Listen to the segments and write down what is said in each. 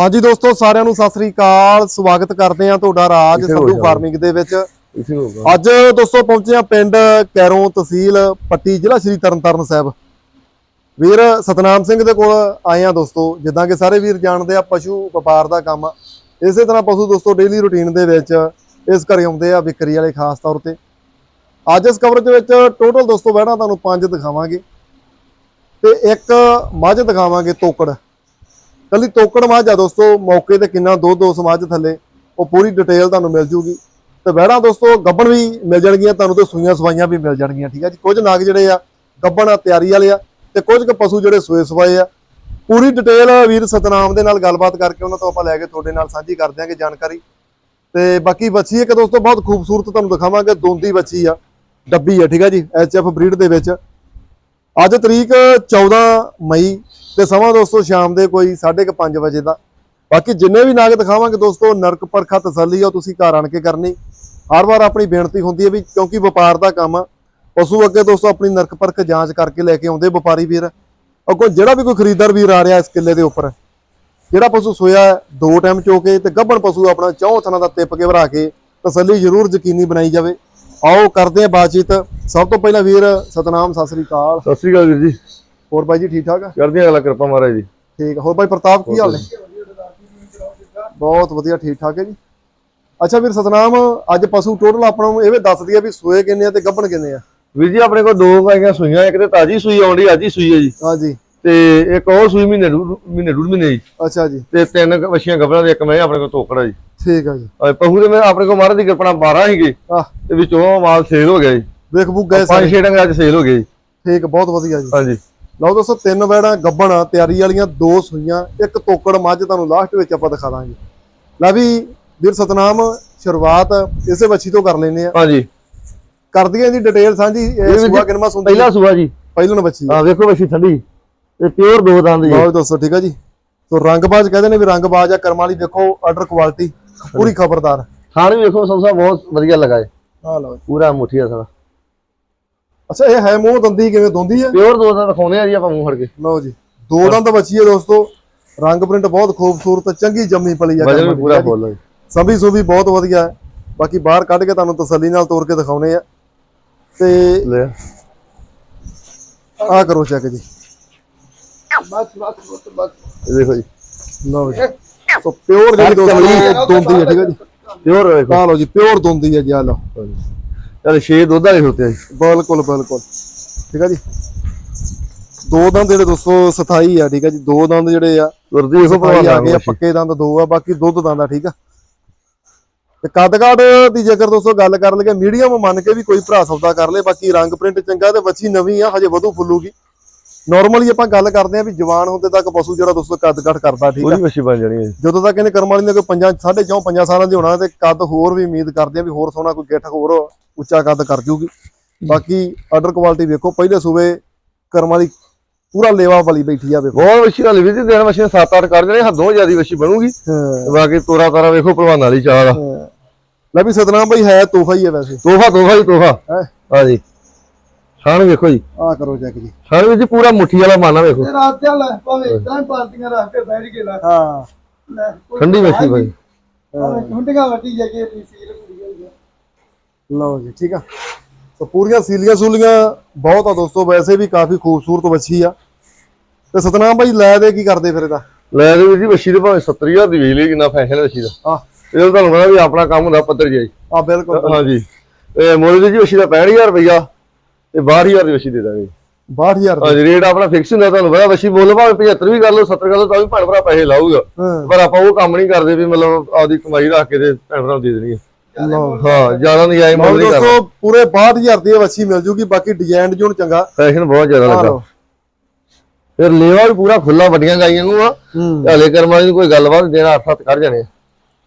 ਹਾਂਜੀ ਦੋਸਤੋ ਸਾਰਿਆਂ ਨੂੰ ਸਤਿ ਸ੍ਰੀ ਅਕਾਲ। ਸਵਾਗਤ ਕਰਦੇ ਹਾਂ ਤੁਹਾਡਾ ਰਾਜ ਸੰਧੂ। ਫਾਰਮਿੰਗ ਦੇ ਵਿੱਚ। ਅੱਜ ਦੋਸਤੋ ਪਹੁੰਚੇ ਹਾਂ ਪਿੰਡ ਕੈਰੋਂ ਤਹਿਸੀਲ ਪੱਟੀ ਜ਼ਿਲ੍ਹਾ ਸ਼੍ਰੀ ਤਰਨਤਾਰਨ ਸਾਹਿਬ। ਵੀਰ ਸਤਨਾਮ ਸਿੰਘ ਦੇ ਕੋਲ ਆਏ ਆ ਦੋਸਤੋ। ਜਿੱਦਾਂ ਕਿ ਸਾਰੇ ਵੀਰ ਜਾਣਦੇ ਆ ਪਸ਼ੂ ਵਪਾਰ ਦਾ ਕੰਮ। ਆ ਇਸੇ ਤਰ੍ਹਾਂ ਪਸ਼ੂ ਦੋਸਤੋ ਡੇਲੀ ਰੁਟੀਨ ਦੇ ਵਿੱਚ ਇਸ ਘਰੇ ਆਉਂਦੇ ਆ ਵਿਕਰੀ ਵਾਲੇ ਖਾਸ ਤੌਰ ਤੇ। ਅੱਜ ਇਸ ਕਵਰੇਜ ਵਿੱਚ ਟੋਟਲ ਦੋਸਤੋ ਬਹਿਣਾ ਤੁਹਾਨੂੰ ਪੰਜ ਦਿਖਾਵਾਂਗੇ। ਤੇ ਇੱਕ ਮੱਝ ਦਿਖਾਵਾਂਗੇ ਤੋਕੜ। ਕੱਲੀ ਤੋਕੜ ਮੱਝ ਆ ਦੋਸਤੋ, ਮੌਕੇ ਤੇ ਕਿੰਨਾ ਦੁੱਧ ਦੋ ਮੱਝ ਥੱਲੇ, ਉਹ ਪੂਰੀ ਡਿਟੇਲ ਤੁਹਾਨੂੰ ਮਿਲ ਜੂਗੀ। ਤੇ ਵਹਿਣਾ ਦੋਸਤੋ, ਗੱਬਣ ਵੀ ਮਿਲ ਜਾਣਗੀਆਂ, ਤੁਹਾਨੂੰ ਤੇ ਸੂਈਆਂ ਸਵਾਈਆਂ ਵੀ ਮਿਲ ਜਾਣਗੀਆਂ, ਠੀਕ ਆ ਜੀ? ਕੁਝ ਨਾਗ ਜਿਹੜੇ ਆ, ਗੱਬਣ ਆ, ਤਿਆਰੀ ਵਾਲੇ ਆ, ਤੇ ਕੁਝ ਕੁ ਪਸ਼ੂ ਜਿਹੜੇ ਸੂਏ ਸਵਾਏ ਆ। ਪੂਰੀ ਡਿਟੇਲ ਵੀਰ ਸਤਨਾਮ ਦੇ ਨਾਲ ਗੱਲਬਾਤ ਕਰਕੇ ਉਹਨਾਂ ਤੋਂ ਆਪਾਂ ਲੈ ਕੇ ਤੁਹਾਡੇ ਨਾਲ ਸਾਂਝੀ ਕਰ ਦਿਆਂਗੇ ਜਾਣਕਾਰੀ। ਤੇ ਬਾਕੀ ਬੱਚੀ ਇੱਕ ਦੋਸਤੋ, ਬਹੁਤ ਖੂਬਸੂਰਤ ਤੁਹਾਨੂੰ ਦਿਖਾਵਾਂਗੇ, ਦੋਂਦੀ ਬੱਚੀ ਆ, ਡੱਬੀ ਆ, ਠੀਕ ਆ ਜੀ? ਐਚਐਫ ਬਰੀਡ ਦੇ ਵਿੱਚ। ਅੱਜ ਤਰੀਕ 14 ਮਈ ਤੇ ਸਮਾਂ ਦੋਸਤੋ ਸ਼ਾਮ ਦੇ ਕੋਈ 5:30 ਵਜੇ ਦਾ। ਬਾਕੀ ਜਿੰਨੇ ਵੀ ਨਾਗ ਦਿਖਾਵਾਂਗੇ ਦੋਸਤੋ, ਨਰਕ ਪਰਖਾ ਤਸੱਲੀ ਆ ਤੁਸੀਂ ਘਰ ਆਣ ਕੇ ਕਰਨੀ। ਹਰ ਵਾਰ ਆਪਣੀ ਬੇਨਤੀ ਹੁੰਦੀ ਹੈ ਵੀ ਕਿਉਂਕਿ ਵਪਾਰ ਦਾ ਕੰਮ ਆ, ਪਸ਼ੂ ਅੱਗੇ ਦੋਸਤੋ ਆਪਣੀ ਨਰਕ ਪਰਖ ਜਾਂਚ ਕਰਕੇ ਲੈ ਕੇ ਆਉਂਦੇ ਵਪਾਰੀ ਵੀਰ। ਅੱਗੋਂ ਜਿਹੜਾ ਵੀ ਕੋਈ ਖਰੀਦਦਾਰ ਵੀਰ ਆ ਰਿਹਾ ਇਸ ਕਿੱਲੇ ਦੇ ਉੱਪਰ, ਜਿਹੜਾ ਪਸ਼ੂ ਸੋਇਆ ਦੋ ਟਾਈਮ ਚੋਕੇ ਤੇ ਗੱਭਣ ਪਸ਼ੂ ਆਪਣਾ ਚੌਂ ਥਣਾ ਦਾ ਤਿੱਪ ਕੇ ਭਰਾ ਕੇ ਤਸੱਲੀ ਜ਼ਰੂਰ ਯਕੀਨੀ ਬਣਾਈ ਜਾਵੇ। ਆਓ ਕਰਦੇ ਆ ਬਾਤਚੀਤ। ਸਭ ਤੋਂ ਪਹਿਲਾਂ ਵੀਰ, ਸਤਨਾਮ, ਸਤਿ ਸ੍ਰੀ ਅਕਾਲ। ਸਤਿ ਸ੍ਰੀ ਅਕਾਲ ਵੀਰ ਜੀ। ਹੋਰ ਬਾਈ ਜੀ ਠੀਕ ਠਾਕ ਆ? ਕਰਦੀਆਂ ਅਗਲਾ ਕਿਰਪਾ ਮਹਾਰਾਜ ਜੀ ਠੀਕ ਆ। ਹੋਰ ਬਾਈ ਪ੍ਰਤਾਪ ਕੀ ਹਾਲ ਨੇ? ਬਹੁਤ ਵਧੀਆ ਠੀਕ ਠਾਕ ਹੈ ਜੀ। ਅੱਛਾ ਵੀਰ ਸਤਨਾਮ ਅੱਜ ਪਸ਼ੂ ਟੋਟਲ ਆਪਣਾ ਨੂੰ ਇਹ ਵੀ ਦੱਸ ਦਈਏ ਵੀ ਸੋਏ ਕਿੰਨੇ ਆ ਤੇ ਗੱਭਣ ਕਿੰਨੇ ਆ? ਵੀਰ ਜੀ ਆਪਣੇ ਕੋਲ ਦੋ ਗਾਈਆਂ ਸੂਈਆਂ ਇੱਕ ਤੇ ਤਾਜੀ ਸੂਈ ਆਉਂਦੀ ਅੱਜ ਹੀ ਸੂਈ ਹੈ ਜੀ। ਹਾਂਜੀ ਤੇ ਇੱਕ ਉਹ ਸੂਈ ਮਹੀਨੇ ਡੂਢ ਮਹੀਨੇ ਡੂਢ ਮਹੀਨੇ ਜੀ। ਅੱਛਾ ਜੀ। ਤੇ ਤਿੰਨ ਵੱਛੀਆਂ ਗੱਭਰਾਂ ਦੇ ਇੱਕ ਮੈਂ ਆਪਣੇ ਕੋਲ ਤੋਕੜਾ ਜੀ। ਠੀਕ ਆ ਜੀ। ਪਹੂ ਦੇ ਮੈਂ ਆਪਣੇ ਕੋਲ ਮਹਾਰਾਜ ਦੀ ਕਿਰਪਾ ਨਾਲ 12 ਸੀਗੇ। ਤੇ ਵਿੱਚੋਂ ਮਾਲ ਸੇਲ ਹੋ ਗਿਆ ਜੀ। ਵੇਖ ਬੁੱਕ ਗਏ ਪੰਜ ਸਾਰੇ। ਛੇ ਡੰਗ ਅੱਜ ਸੇਲ ਹੋ ਗਏ ਜੀ। ਠੀਕ ਬਹੁਤ ਵਧੀਆ ਜੀ। ਹਾਂਜੀ। ਲਓ ਦੋਸਤੋ ਤਿੰਨ ਵੈੜਾਂ ਗੱਭਣ ਆ, ਤਿਆਰੀ ਵਾਲੀਆਂ ਦੋ ਸੂਈਆਂ ਇੱਕ ਤੋਕੜ ਮੱਝ ਤੁਹਾਨੂੰ ਲਾਸਟ ਵਿੱਚ ਆਪਾਂ ਦਿਖਾ ਦਾਂਗੇ। ਲੈ ਵੀ ਵੀਰ ਸਤਨਾਮ ਸ਼ੁਰੂਆਤ ਇਸੇ ਬੱਚੀ ਤੋਂ ਕਰ ਲੈਨੇ ਆ। ਹਾਂਜੀ। ਕਰਦੀਆਂ ਇਹਦੀ ਡਿਟੇਲ ਸਾਂਝੀ ਇਹ ਸੂਆ ਕਿਨਮਾ ਸੁਣਦੀ ਪਹਿਲਾ ਸੂਆ ਜੀ। ਬੱਚੀ ਆ। ਹਾਂ। ਵੇਖੋ ਵੱਛੀ ਠੰਡੀ ਤੇ ਪਿਓਰ ਦੋ ਦੰਦ ਜੀ। ਲਓ ਦੋਸਤੋ ਠੀਕ ਆ ਜੀ। ਸੋ ਰੰਗਬਾਜ਼ ਕਹਿੰਦੇ ਨੇ ਵੀ ਰੰਗਬਾਜ਼ ਆ ਕਰਮ ਵਾਲੀ ਦੇਖੋ ਆਰਡਰ ਕੁਆਲਿਟੀ ਪੂਰੀ ਖਬਰਦਾਰ। ਖਾਣ ਵੀ ਵੇਖੋ ਸੰਸਾ ਬਹੁਤ ਵਧੀਆ ਲੱਗਾ ਹੈ ਲਓ ਪੂਰਾ ਮੁੱਠੀਆ ਸਾਰਾ। ਅੱਛਾ ਇਹ ਹੈ ਮੂੰਹ ਦੰਦੀ ਕਿਵੇਂ? ਦੋਂਦੀ ਹੈ? ਪਿਓਰ ਦੋ ਦੰਦ ਦਿਖਾਉਣੇ ਆ ਜੀ ਆਪਾਂ ਮੂੰਹ ਫੜ ਕੇ। ਲਓ ਜੀ ਦੋ ਦੰਦ ਬੱਚੀ ਹੈ ਦੋਸਤੋ। ਰੰਗ ਪ੍ਰਿੰਟ ਬਹੁਤ ਖੂਬਸੂਰਤ ਚੰਗੀ ਜੰਮੀ ਪਲੀ ਆ ਵਜਨ ਵੀ ਪੂਰਾ। ਫੁੱਲ ਹੈ ਸੰਭੀ ਸੁਭੀ ਬਹੁਤ ਵਧੀਆ ਹੈ। ਬਾਕੀ ਬਾਹਰ ਕੱਢ ਕੇ ਤੁਹਾਨੂੰ ਤਸੱਲੀ ਨਾਲ ਤੋੜ ਕੇ ਦਿਖਾਉਣੇ ਆ। ਤੇ ਲੈ। ਆ ਕਰੋ ਚੈੱਕ ਜੀ। ਇਹ ਦੇਖੋ ਜੀ। ਲਓ ਜੀ। ਸੋ ਪਿਓਰ ਜਿਹੜੀ ਦੋਸਤੋ ਦੋਂਦੀ ਹੈ ਠੀਕ ਹੈ ਜੀ। ਪਿਓਰ ਵੇਖੋ ਆ ਲਓ ਜੀ ਪਿਓਰ ਦੋਂਦੀ ਹੈ ਜੀ ਆ ਲਓ। ਛੇ ਦੁੱਧ ਵਾਲੇ ਹੁੰਦੇ ਆ ਜੀ। ਬਿਲਕੁਲ ਬਿਲਕੁਲ। ਠੀਕ ਹੈ ਜੀ? ਦੋ ਦੰਦ ਜਿਹੜੇ ਦੋਸਤੋ ਸਥਾਈ ਆ ਠੀਕ ਹੈ ਜੀ? ਦੋ ਦੰਦ ਜਿਹੜੇ ਆ ਵੇਖੋ ਸਫ਼ਾਈ ਭਲਵਾਨ ਆ ਗਏ ਆ, ਪੱਕੇ ਦੰਦ ਦੋ ਆ ਬਾਕੀ ਦੁੱਧ ਦੰਦ ਆ ਠੀਕ ਆ? ਤੇ ਕੱਦ ਕਾਠ ਦੀ ਜੇਕਰ ਦੋਸਤੋ ਗੱਲ ਕਰ ਲਈਏ ਮੀਡੀਅਮ ਮੰਨ ਕੇ ਵੀ ਕੋਈ ਭਰਾ ਸੌਦਾ ਕਰ ਲੇ ਬਾਕੀ ਰੰਗ ਪ੍ਰਿੰਟ ਚੰਗਾ ਤੇ ਬੱਚੀ ਨਵੀਂ ਆ ਹਜੇ ਵਧੂ ਫੁੱਲੂਗੀ। ਨਾਰਮਲੀ ਆਪਾਂ ਗੱਲ ਕਰਦੇ ਆ ਵੀ ਜਵਾਨ ਹੁੰਦੇ ਤੱਕ ਪਸ਼ੂ ਜਿਹੜਾ ਦੋਸਤੋ ਕੱਦ ਕਾਠ ਕਰਦਾ ਠੀਕ ਆ? ਵੱਛੀ ਬਣ ਜਾਣੀ ਹੈ ਜੀ। ਜਦੋਂ ਤੱਕ ਇਹਨੇ ਕਰਮ ਵਾਲੀ ਨੇ ਕੋਈ ਪੰਜਾਂ ਸਾਢੇ ਚੌਂ ਪੰਜਾਂ ਸਾਲਾਂ ਦੀ ਹੋਣਾ ਤੇ ਕੱਦ ਹੋਰ ਵੀ ਉਮੀਦ ਕਰਦੇ ਆ ਵੀ ਹੋਰ ਸੋਹਣਾ ਕੋਈ ਗਿੱਠ ਹੋਰ ਉੱਚਾ ਕੱਦ ਕਰ ਜੂਗੀ। ਬਾਕੀ ਆਰਡਰ ਕੁਆਲਿਟੀ ਵੇਖੋ ਪਹਿਲੇ ਸੂਬੇ ਕਰਮ ਵਾਲੀ ਪੂਰਾ ਲੇਵਾ ਵਾਲੀ ਬੈਠੀ ਆ ਵੇਖੋ। ਬਹੁਤ ਵੱਛੀ ਵਾਲੀ ਵੀ ਦੇਣ ਵੱਛੀ 7-8 ਕਰ ਦੇਣੇ ਹੱਦੋਂ ਜਿਆਦੀ ਵੱਛੀ ਬਣੂਗੀ। ਹਾਂ, ਤੇ ਬਾਕੀ ਤੋਰਾ ਤਾਰਾ ਵੇਖੋ ਭਲਵਾਨ ਵਾਲੀ ਚਾਹ ਦਾ ਹਾਂ। ਲੈ ਵੀ ਸਤਨਾਮ ਭਾਈ ਹੈ ਤੋਹਫਾ ਹੀ ਹੈ ਵੈਸੇ। ਤੋਹਫਾ ਤੋਹਫਾ ਹੀ ਤੋਹਫਾ। ਹੈ। ਹਾਂਜੀ ਖਾਣ ਵੇਖੋ ਜੀ। ਆ ਕਰੋ ਚੈੱਕ ਜੀ। ਖਾਣ ਵਿੱਚ ਪੂਰਾ ਮੁੱਠੀ ਵਾਲਾ ਮਾਨਾ ਵੇਖੋ। ਤੇ ਰਾਤ ਦੇ ਲੈ ਭਾਵੇਂ ਇਦਾਂ ਪਾਰਟੀਆਂ ਰੱਖ ਕੇ ਬੈਠ ਕੇ ਲੈ। ਹਾਂ। ਠੰਡੀ ਵੱਛੀ ਭਾਈ ਹੁੰਡੀਆਂ ਵੱਟੀ ਜਾ ਕੇ ਦੀ ਸੀਲ ਆ। ਲਓ ਜੀ ਠੀਕ ਆ। ਸੋ ਪੂਰੀਆਂ ਸੀਲੀਆਂ ਸੂਲੀਆਂ ਬਹੁਤ ਆ ਦੋਸਤੋ ਵੈਸੇ ਵੀ ਕਾਫੀ ਖੂਬਸੂਰਤ ਵੱਛੀ ਆ। ਤੇ ਸਤਨਾਮ ਭਾਈ ਲੈ ਦੇ ਕੀ ਕਰਦੇ ਫਿਰ ਇਹਦਾ? ਲੈ ਦੇ ਜੀ ਵੱਛੀ ਦੇ ਭਾਵੇਂ 70000 ਦੀ ਵੇਚ ਲਈ ਕਿੰਨਾ ਫੈਸ਼ਨ ਹੈ ਵੱਛੀ ਦਾ। ਆ ਇਹ ਤਾਂ ਤੁਹਾਨੂੰ ਪਤਾ ਵੀ ਆਪਣਾ ਕੰਮ ਹੁੰਦਾ ਪੱਧਰ ਜਾਈ ਆ ਬਿਲਕੁਲ ਹਾਂਜੀ। ਇਹ ਮੁੱਲ ਜੀ ਵੱਛੀ ਦਾ 65000 ਰੁਪਇਆ ਤੇ 12000 ਦੀ ਵੱਛੀ ਦੇ ਦਾਂਗੇ। 62000 ਹਾਂਜੀ ਰੇਟ ਆਪਣਾ ਫਿਕਸ ਹੁੰਦਾ ਤੁਹਾਨੂੰ ਪਤਾ ਵੱਛੀ ਮੁੱਲ ਭਾਵੇਂ 75 ਵੀ ਕਰ ਲਓ 70 ਕਰ ਲਓ ਤਾਂ ਵੀ ਭੈਣ ਭਰਾ ਪੈਸੇ ਲਾਊਗਾ। ਹਾਂ। ਪਰ ਆਪਾਂ ਉਹ ਕੰਮ ਨਹੀਂ ਕਰਦੇ ਵੀ ਮਤਲਬ ਆਪਦੀ ਕਮਾਈ ਰੱਖ ਕੇ ਤੇ ਭੈਣ ਭਰਾ ਨੂੰ ਦੇ ਦੇਣੀ ਹੈ ਹਾਂ ਜ਼ਿਆਦਾ ਨਹੀਂ ਆਈ ਮੁੱਲ ਨਹੀਂ ਕਰਦਾ ਦੋਸਤੋ ਪੂਰੇ 62000 ਦੀ ਇਹ ਵੱਛੀ ਮਿਲ ਜੂਗੀ ਬਾਕੀ ਡਿਜ਼ਾਈਨ ਜੂਨ ਚੰਗਾ। ਫੈਸ਼ਨ ਬਹੁਤ ਜ਼ਿਆਦਾ ਲੱਗਾ। ਫਿਰ ਲੇਵਾ ਵੀ ਪੂਰਾ ਖੁੱਲਾ ਵੱਡੀਆਂ ਗਾਈਆਂ ਨੂੰ ਆ। ਹਲੇ ਕਰਮ ਵਾਲੀ ਨੂੰ ਕੋਈ ਗੱਲਬਾਤ ਦੇਣਾ ਹੱਥ ਹੱਥ ਕਰ ਜਾਣੇ।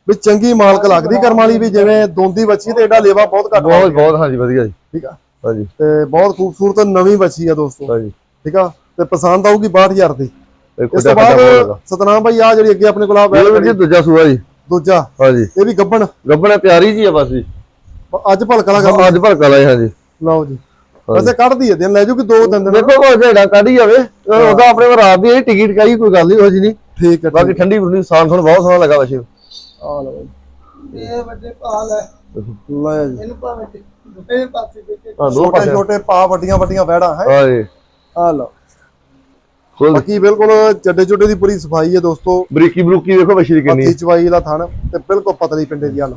ਵੀ ਚੰਗੀ ਮਾਲਕ ਲੱਗਦੀ ਕਰਮ ਵਾਲੀ ਵੀ ਜਿਵੇਂ ਦੋਂਦੀ ਵੱਛੀ ਤੇ ਏਡਾ ਲੇਵਾ ਬਹੁਤ ਘੱਟ ਬਹੁਤ ਬਹੁਤ ਹਾਂਜੀ ਵਧੀਆ ਜੀ। ਠੀਕ ਆ। ਹਾਂਜੀ। ਤੇ ਬਹੁਤ ਖੂਬਸੂਰਤ ਨਵੀਂ ਵੱਛੀ ਆ ਦੋਸਤੋ। ਹਾਂਜੀ। ਠੀਕ ਆ? ਤੇ ਪਸੰਦ ਆਊਗੀ 62000 ਦੀ ਇਸ ਤੋਂ ਬਾਅਦ ਸਤਨਾਮ ਭਾਈ ਆ ਜਿਹੜੀ ਅੱਗੇ ਆਪਣੇ ਕੋਲ ਆ ਜੀ ਦੂਜਾ ਸੂਆ ਜੀ। ਦੂਜਾ। ਹਾਂਜੀ। ਇਹ ਵੀ ਗੱਬਣ। ਗੱਬਣਾ ਤਿਆਰੀ ਜੀ ਆ ਬਸ ਜੀ। ਅੱਜ ਭਲਕਲਾ ਕੰਮ ਅੱਜ ਭਰ ਕਲਾ ਹਾਂਜੀ। ਲਓ ਜੀ। ਵੈਸੇ ਕੱਢਦੀ ਹੈ ਦਿਨ ਲੈ ਜੂਗੀ ਦੋ ਤਿੰਨ ਦਿਨ। ਦੇਖੋ ਕੋਈ ਢੇੜਾ ਕੱਢੀ ਜਾਵੇ ਉਹਦਾ ਆਪਣੇ ਕੋਲ ਰਾਤ ਦੀ ਇਹ ਟਿਕਟ ਕਾਈ ਕੋਈ ਗੱਲ ਨਹੀਂ ਹੋ ਜੀ ਨਹੀਂ ਠੀਕ ਹੈ ਬਾਕੀ ਠੰਡੀ ਗੁਰਨੀ ਸਾਨ ਸੁਣ ਬਹੁਤ ਸੋਹਣਾ ਲੱਗਾ ਵਸ਼ੀ। ਆ ਲਓ ਇਹ ਵੱਡੇ ਭਾਲ ਹੈ ਲੈ ਜੀ। ਇਹਨੂੰ ਭਾਵੇਂ ਦੋਵੇਂ ਪਾਸੇ ਹਾਂ ਦੋ ਛੋਟੇ ਪਾਸੇ ਛੋਟੇ ਪਾ ਵੱਡੀਆਂ ਵੱਡੀਆਂ ਵਹਿੜਾਂ ਹੈ। ਹਾਂ ਜੀ ਆ ਲਓ। ਬਾਕੀ ਬਿਲਕੁਲ ਚੱਡੇ ਚੁੱਡੇ ਦੀ ਪੂਰੀ ਸਫ਼ਾਈ ਹੈ ਦੋਸਤੋ। ਬਰੀਕੀ ਬਰੂਕੀ ਦੇਖੋ ਦੀ ਕਿੰਨੀ ਹੱਥੀ ਚਵਾਈ ਵਾਲਾ ਥਣ ਤੇ ਬਿਲਕੁਲ ਪਤਲੀ ਪਿੰਡੇ ਦੀ ਹਾਲ